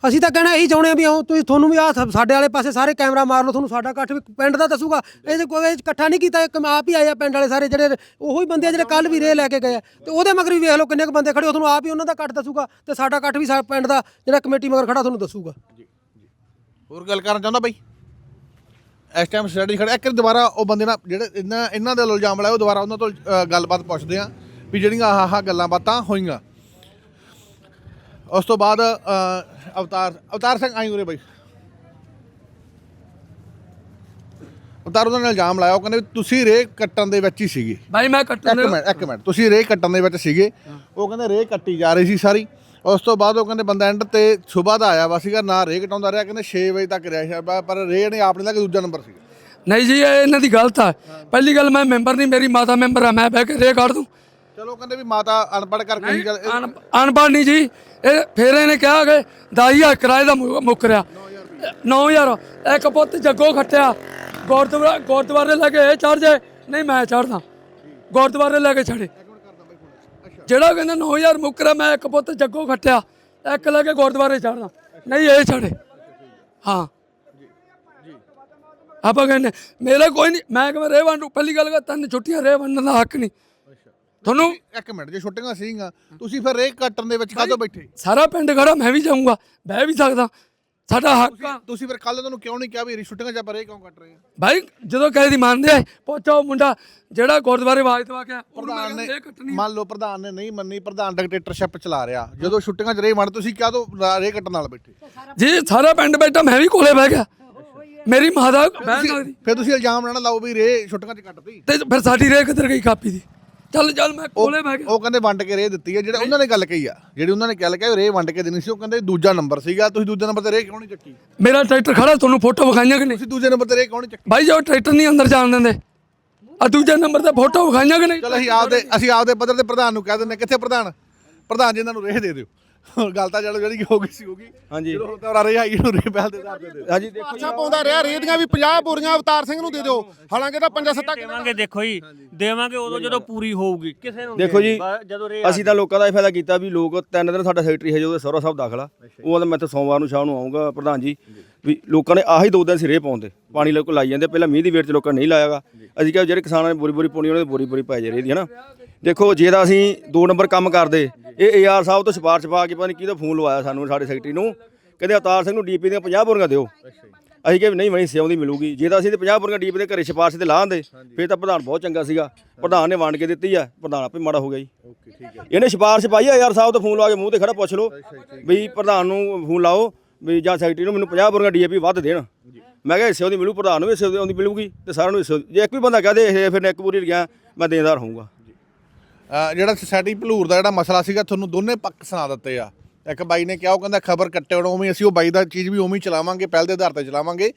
ਅਸੀਂ ਤਾਂ ਕਹਿਣਾ ਇਹੀ ਚਾਹੁੰਦੇ ਆ ਵੀ ਆਓ ਤੁਸੀਂ ਤੁਹਾਨੂੰ ਵੀ ਆ ਸਾਡੇ ਵਾਲੇ ਪਾਸੇ ਸਾਰੇ ਕੈਮਰਾ ਮਾਰ ਲਓ ਤੁਹਾਨੂੰ ਸਾਡਾ ਇਕੱਠ ਵੀ ਪਿੰਡ ਦਾ ਦੱਸੂਗਾ। ਇਹ 'ਚ ਕੋਈ ਇਕੱਠਾ ਨਹੀਂ ਕੀਤਾ ਇੱਕ ਆਪ ਹੀ ਆਏ ਆ ਪਿੰਡ ਵਾਲੇ ਸਾਰੇ ਜਿਹੜੇ ਉਹੀ ਬੰਦੇ ਆ ਜਿਹੜੇ ਕੱਲ ਵੀ ਰੇ ਲੈ ਕੇ ਗਏ ਆ। ਤੇ ਉਹਦੇ ਮਗਰ ਵੀ ਵੇਖ ਲਓ ਕਿੰਨੇ ਕੁ ਬੰਦੇ ਖੜੇ ਉਹ ਤੁਹਾਨੂੰ ਆਪ ਹੀ ਉਹਨਾਂ ਦਾ ਇਕੱਠ ਦੱਸੂਗਾ ਤੇ ਸਾਡਾ ਇਕੱਠ ਵੀ ਸਾ ਪਿੰਡ ਦਾ ਜਿਹੜਾ ਕਮੇਟੀ ਮਗਰ ਖੜਾ ਤੁਹਾਨੂੰ ਦੱਸੂਗਾ। ਹੋਰ ਗੱਲ ਕਰਨਾ ਚਾਹੁੰਦਾ ਬਾਈ? ਇਸ ਟਾਈਮ ਸਟੱਡੀ ਖੜਾ ਇੱਕ ਵਾਰੀ ਦੁਬਾਰਾ ਉਹ ਬੰਦੇ ਨਾਲ ਜਿਹੜੇ ਇਹਨਾਂ ਇਹਨਾਂ ਦੇ ਇਲਜ਼ਾਮ ਲਾਇਆ ਉਹ ਦੁਬਾਰਾ ਉਹਨਾਂ ਤੋਂ ਅ, ਗੱਲਬਾਤ ਪੁੱਛਦੇ ਆ ਵੀ ਜਿਹੜੀਆਂ ਆਹ ਆਹ ਗੱਲਾਂ ਬਾਤਾਂ ਹੋਈਆਂ। ਉਸ ਤੋਂ ਬਾਅਦ ਅਵਤਾਰ ਅਵਤਾਰ ਸਿੰਘ ਆਈ ਉਰੇ ਬਾਈ। ਅਵਤਾਰ ਉਹਨਾਂ ਨੇ ਇਲਜ਼ਾਮ ਲਾਇਆ ਉਹ ਕਹਿੰਦੇ ਵੀ ਤੁਸੀਂ ਰੇ ਕੱਟਣ ਦੇ ਵਿੱਚ ਹੀ ਸੀਗੇ। ਬਾਈ ਮੈਂ ਕੱਟਣ ਇੱਕ ਮਿੰਟ ਇੱਕ ਮਿੰਟ ਤੁਸੀਂ ਰੇ ਕੱਟਣ ਦੇ ਵਿੱਚ ਸੀਗੇ। ਉਹ ਕਹਿੰਦੇ ਰੇ ਕੱਟੀ ਜਾ ਰਹੀ ਸੀ ਸਾਰੀ। ਉਸ ਤੋਂ ਬਾਅਦ ਉਹ ਕਹਿੰਦੇ ਬੰਦਾ ਐਂਡ ਤੇ ਸਵੇਰ ਦਾ ਆਇਆ ਵਾ ਸੀਗਾ ਨਾ ਰੇ ਕਟਾਉਂਦਾ ਰਿਹਾ ਕਹਿੰਦੇ 6 ਵਜੇ ਤੱਕ ਰਿਹਾ ਸੀ ਪਰ- ਪਰ ਰੇ ਨੇ ਆਪਣੇ ਲੱਗੇ ਦੂਜਾ ਨੰਬਰ ਸੀਗਾ। ਨਹੀਂ ਜੀ ਇਹ ਇਹਨਾਂ ਦੀ ਗਲਤ ਆ। ਪਹਿਲੀ ਗੱਲ ਮੈਂ ਮੈਂਬਰ ਨਹੀਂ ਮੇਰੀ ਮਾਤਾ ਮੈਂਬਰ ਆ ਮੈਂ ਬਹਿ ਕੇ ਰੇ ਕੱਢ ਦੂੰ। ਚਲੋ ਕਹਿੰਦੇ ਵੀ ਮਾਤਾ ਅਨਪੜ੍ਹ ਕਰਕੇ ਹੀ ਗੱਲ ਅਨਪੜ੍ਹ ਨਹੀਂ ਜੀ। ਇਹ ਫਿਰ ਇਹਨੇ ਕਿਹਾ ਕਿ ਦਾਈ ਆ ਕਿਰਾਏ ਦਾ ਮੁ- ਮੁੱਕ ਰਿਹਾ। 9000 ਇੱਕ ਪੁੱਤ ਜੱਗੋ ਖੱਟਿਆ। ਗੁਰਦੁਆਰਾ ਗੁਰਦੁਆਰੇ ਲੈ ਕੇ ਇਹ ਚੜ ਜਾਏ ਨਹੀਂ ਮੈਂ ਚੜਦਾ ਗੁਰਦੁਆਰੇ ਲੈ ਕੇ ਛੜੇ। ਜਿਹੜਾ ਕਹਿੰਦਾ 9000 ਮੁੱਕ ਰਿਹਾ ਮੈਂ ਇੱਕ ਪੁੱਤ ਜੱਗੋ ਖੱਟਿਆ। ਇੱਕ ਲੈ ਕੇ ਗੁਰਦੁਆਰੇ ਚੜਦਾ ਨਹੀਂ ਇਹ ਛੜੇ। ਹਾਂ। ਆਪਾਂ ਕਹਿੰਦੇ ਮੇਰਾ ਕੋਈ ਨਹੀਂ ਮੈਂ ਕਿਵੇਂ ਰੇ ਵੰਡੂ? ਪਹਿਲੀ ਗੱਲ ਕਰ ਤਿੰਨ ਛੁੱਟੀਆਂ ਰੇ ਵੰਡਣ ਦਾ ਹੱਕ ਨਹੀਂ। ਤੁਹਾਨੂੰ ਇੱਕ ਮਿੰਟ ਜੇ ਛੁੱਟੀਆਂ ਸੀਗੀਆਂ ਤੁਸੀਂ ਫਿਰ ਰੇ ਕੱਟਣ ਦੇ ਵਿੱਚ ਕਾਹਤੋਂ ਬੈਠੇ? ਸਾਰਾ ਪਿੰਡ ਖੜਾ ਮੈਂ ਵੀ ਜਾਊਂਗਾ ਬਹਿ ਵੀ ਸਕਦਾ। ਸਾਡਾ ਹੱਕ ਆ ਤੁਸੀਂ ਫਿਰ ਕੱਲ ਤੁਹਾਨੂੰ ਕਿਉਂ ਨਹੀਂ ਕਿਹਾ ਵੀ ਛੁੱਟੀਆਂ 'ਚ ਆਪਾਂ ਰੇ ਕਿਉਂ ਕੱਟ ਰਹੇ ਆ? ਭਾਈ ਜਦੋਂ ਕਹੇ ਦੀ ਮੰਨਦੇ ਆ ਪਹੁੰਚੋ ਮੁੰਡਾ ਜਿਹੜਾ ਗੁਰਦੁਆਰੇ ਆਵਾਜ਼ ਦਵਾ ਕੇ ਆਇਆ, ਉਹਨੂੰ ਮੈਂ ਪ੍ਰਧਾਨ ਨੇ ਕਹਿੰਦਾ ਇਹ ਕੱਟਣੀ ਮੰਨ ਲਓ ਪ੍ਰਧਾਨ ਨੇ ਨਹੀਂ ਮੰਨੀ ਪ੍ਰਧਾਨ ਡਿਕਟੇਟਰਸ਼ਿਪ ਚਲਾ ਰਿਹਾ। ਜਦੋਂ ਛੁੱਟੀਆਂ 'ਚ ਰੇ ਵੰਡ ਤੁਸੀਂ ਕਾਹ ਤੋਂ ਰੇ ਕੱਟਣ ਨਾਲ ਬੈਠੇ? ਜੀ ਸਾਰਾ ਪਿੰਡ ਬੈਠਾ ਮੈਂ ਵੀ ਕੋਲੇ ਬਹਿ ਗਿਆ। ਮੇਰੀ ਮਾਂ ਦਾ ਬਹਿ ਸਕਦੀ ਫਿਰ ਤੁਸੀਂ ਇਲਜ਼ਾਮ ਨਾ ਲਾਓ ਵੀ ਰੇ ਛੁੱਟੀਆਂ 'ਚ ਕੱਟਦੀ ਤੇ ਫਿਰ ਸਾਡੀ ਰੇ ਕਿੱਧਰ ਗਈ ਕਾਪੀ ਦੀ? ਚੱਲ ਚੱਲ ਮੈਂ ਕੋਲੇ ਬਹਿ ਗਿਆ ਉਹ ਕਹਿੰਦੇ ਵੰਡ ਕੇ ਰੇ ਦਿੱਤੀ ਹੈ ਜਿਹੜੇ ਉਹਨਾਂ ਨੇ ਗੱਲ ਕਹੀ ਆ। ਜਿਹੜੀ ਉਹਨਾਂ ਨੇ ਗੱਲ ਕਹੀ ਰੇ ਵੰਡ ਕੇ ਦੇਣੀ ਸੀ ਉਹ ਕਹਿੰਦੇ ਦੂਜਾ ਨੰਬਰ ਸੀਗਾ ਤੁਸੀਂ ਦੂਜੇ ਨੰਬਰ ਤੇ ਰੇ ਕਿਉਂ ਨਹੀਂ ਚੱਕੀ? ਮੇਰਾ ਟਰੈਕਟਰ ਖੜਾ ਤੁਹਾਨੂੰ ਫੋਟੋ ਵਿਖਾਈਆਂ ਕਿ ਨਹੀਂ? ਤੁਸੀਂ ਦੂਜੇ ਨੰਬਰ ਤੇ ਰੇ ਕਿਉਂ ਨਹੀਂ ਚੱਕੀ? ਭਾਈ ਜੋ ਟਰੈਕਟਰ ਨਹੀਂ ਅੰਦਰ ਜਾਣ ਦਿੰਦੇ। ਆ ਦੂਜੇ ਨੰਬਰ ਤੇ ਫੋਟੋ ਵਿਖਾਈਆਂ ਕਿ ਨਹੀਂ? ਚਲ ਅਸੀਂ ਆਪਦੇ ਅਸੀਂ ਆਪਦੇ ਪੱਧਰ ਤੇ ਪ੍ਰਧਾਨ ਨੂੰ ਕਹਿ ਦਿੰਦੇ ਕਿੱਥੇ ਪ੍ਰਧਾਨ? ਪ੍ਰਧਾਨ ਜੀ ਇਹਨਾਂ ਨੂੰ ਰੇ ਦੇ ਦਿਓ। ਗੱਲ ਤਾਂ ਚਲੋ ਜਿਹੜੀ ਹੋ ਗਈ ਸੀ ਹੋ ਗਈ। ਹਾਂਜੀ। ਜਦੋਂ ਤਾਂ ਰੇ ਆਈ ਨੂੰ ਰੇ ਪਹਿਲ ਦੇ ਦਾਰ ਦੇ ਹਾਂਜੀ ਦੇਖੋ ਅੱਛਾ ਪਾਉਂਦਾ ਰਿਹਾ ਰੇਤ ਦੀਆਂ ਵੀ 50 ਬੋਰੀਆਂ ਅਵਤਾਰ ਸਿੰਘ ਨੂੰ ਦੇ ਦਿਓ। ਹਾਲਾਂਕਿ ਤਾਂ ਪੰਜਾ ਸੱਤਾ ਦੇਵਾਂਗੇ ਦੇਖੋ ਜੀ ਦੇਵਾਂਗੇ ਉਦੋਂ ਜਦੋਂ ਪੂਰੀ ਹੋਊਗੀ। ਕਿਸੇ ਨੂੰ ਦੇਖੋ ਜੀ ਜਦੋਂ ਰੇ ਅਸੀਂ ਤਾਂ ਲੋਕਾਂ ਦਾ ਇਹ ਫਾਇਦਾ ਕੀਤਾ ਵੀ ਲੋਕ ਤਿੰਨ ਦਿਨ ਸਾਡਾ ਸੈਕਟਰੀ ਹੈ ਜੋ ਉਹਦੇ ਸਹੁਰਾ ਸਾਹਿਬ ਦਾਖਲਾ। ਉਹ ਮੈਂ ਤਾਂ ਸੋਮਵਾਰ ਨੂੰ ਸ਼ਾਮ ਨੂੰ ਆਉਂਗਾ ਪ੍ਰਧਾਨ ਜੀ। ਵੀ ਲੋਕਾਂ ਨੇ ਆਹੀ ਦੋ ਦਿਨ ਸਿਰੇ ਪਾਉਂਦੇ ਪਾਣੀ ਲੋਕ ਲਾਈ ਜਾਂਦੇ ਪਹਿਲਾਂ ਮੀਂਹ ਦੀ ਵੇਟ ਚ ਲੋਕਾਂ ਨੇ ਨਹੀਂ ਲਾਇਆਗਾ। ਅਸੀਂ ਕਿਹਾ ਜਿਹੜੇ ਕਿਸਾਨਾਂ ਨੇ ਬੋਰੀ ਬੋਰੀ ਪਾਉਣੀ ਉਹਨਾਂ ਦੀ ਬੋਰੀ ਬੋਰੀ ਪਾਈ ਜਾ ਰਹੀ ਦੀ ਹਨਾ। ਦੇਖੋ ਜੇ ਤਾਂ ਅਸੀਂ ਦੋ ਨੰਬਰ ਕੰਮ ਕਰਦੇ ਇਹ ਏਆਰ ਸਾਹਿਬ ਤੋਂ ਸਿਫਾਰਿਸ਼ ਪਾ ਕੇ ਪਤਾ ਨਹੀਂ ਕਿਹਦਾ ਫੋਨ ਲਵਾਇਆ ਸਾਨੂੰ ਸਾਡੇ ਸੈਕਟਰੀ ਨੂੰ। ਕਹਿੰਦੇ ਅਵਤਾਰ ਸਿੰਘ ਨੂੰ ਡੀਪੀ ਦੀਆਂ 50 ਬੋਰੀਆਂ ਦਿਓ। ਅਸੀਂ ਕਿਹਾ ਵੀ ਨਹੀਂ ਮਣੀ ਸਿਉਂ ਦੀ ਮਿਲੂਗੀ। ਜੇ ਤਾਂ ਅਸੀਂ ਤੇ 50 ਬੋਰੀਆਂ ਡੀਪੀ ਦੇ ਘਰੇ ਸਿਫਾਰਿਸ਼ ਤੇ ਲਾਉਂਦੇ ਫਿਰ ਤਾਂ ਪ੍ਰਧਾਨ ਬਹੁਤ ਚੰਗਾ ਸੀਗਾ। ਪ੍ਰਧਾਨ ਨੇ ਵੰਡ ਕੇ ਦਿੱਤੀ ਆ ਪ੍ਰਧਾਨ ਆਪੇ ਮਾੜਾ ਹੋ ਗਿਆ ਜੀ। ਇਹਨੇ ਸਿਫਾਰਿਸ਼ ਪਾਈ ਆ ਯਾਰ ਸਾਹਿਬ ਤੋਂ ਫੋਨ ਲਾ ਕੇ ਮੂੰਹ ਤੇ ਖੜਾ ਪੁੱਛ ਲਓ ਵੀ ਪ੍ਰਧਾਨ ਨੂੰ ਫੋਨ ਲਾਓ। ਵੀ ਜਾਂ ਸੈਕਟਰੀ ਨੂੰ ਮੈਨੂੰ 50 ਬੋਰੀਆਂ ਡੀਏਪੀ ਵੱਧ ਦੇਣ। ਮੈਂ ਕਿਹਾ ਇਸੇ ਉਹਦੀ ਮਿਲੂ ਪ੍ਰਧਾਨ ਨੂੰ ਇਸੇ ਉਹਦੀ ਮਿਲੂਗੀ ਤੇ ਸਾਰਿਆਂ ਨੂੰ ਉਹਦੀ- ਜੇ ਇੱਕ ਵੀ ਬੰਦਾ ਕਹਦੇ ਇਹ ਫਿਰ ਇੱਕ ਪੂਰੀ ਗਿਆ ਮੈਂ ਦੇਣਦਾਰ ਹੋਊਗਾ। ਜਿਹੜਾ ਸੋਸਾਇਟੀ ਭਲੂਰ ਦਾ ਜਿਹੜਾ ਮਸਲਾ ਸੀਗਾ ਤੁਹਾਨੂੰ ਦੋਨੇ ਪੱਕ ਸੁਣਾ ਦਿੱਤੇ ਆ। ਇੱਕ ਬਾਈ ਨੇ ਕਿਹਾ ਉਹ ਕਹਿੰਦਾ ਖਬਰ ਕੱਟੇ ਹੁਣ ਉਵੇਂ ਅਸੀਂ ਉਹ ਬਾਈ ਦਾ ਚੀਜ਼ ਵੀ ਉਵੇਂ ਹੀ ਚਲਾਵਾਂਗੇ ਪਹਿਲ ਦੇ ਆਧਾਰ ਤੇ ਚਲਾਵਾਂਗੇ।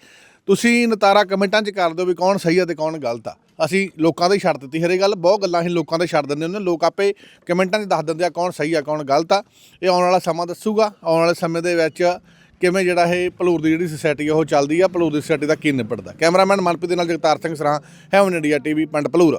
ਤੁਸੀਂ ਨਤਾਰਾ ਕਮੈਂਟਾਂ 'ਚ ਕਰ ਦਿਓ ਵੀ ਕੌਣ ਸਹੀ ਹੈ ਤੇ ਕੌਣ ਗਲਤ ਆ। ਅਸੀਂ ਲੋਕਾਂ ਦੇ ਹੀ ਛੱਡ ਦਿੱਤੀ ਹਰੇ ਗੱਲ ਬਹੁਤ ਗੱਲਾਂ ਅਸੀਂ ਲੋਕਾਂ ਦੇ ਛੱਡ ਦਿੰਦੇ ਹੁੰਦੇ ਲੋਕ ਆਪੇ ਕਮੈਂਟਾਂ 'ਚ ਦੱਸ ਦਿੰਦੇ ਆ ਕੌਣ ਸਹੀ ਆ ਕੌਣ ਗਲਤ ਆ। ਇਹ ਆਉਣ ਵਾਲਾ ਸਮਾਂ ਦੱਸੂਗਾ। ਆਉਣ ਵਾਲੇ ਸਮੇਂ ਦੇ ਵਿੱਚ ਕਿਵੇਂ ਜਿਹੜਾ ਇਹ ਭਲੂਰ ਦੀ ਜਿਹੜੀ ਸੁਸਾਇਟੀ ਆ, ਉਹ ਚੱਲਦੀ ਆ, ਭਲੂਰ ਦੀ ਸੁਸਾਇਟੀ ਦਾ ਕੀ ਨਿਬੜਦਾ? ਕੈਮਰਾਮੈਨ ਮਨਪ੍ਰੀਤ ਦੇ ਨਾਲ ਜਗਤਾਰ ਸਿੰਘ ਸਰਾਂ ਹੈਵਨ ਇੰਡੀਆ ਟੀਵੀ ਪਿੰਡ ਭਲੂਰ।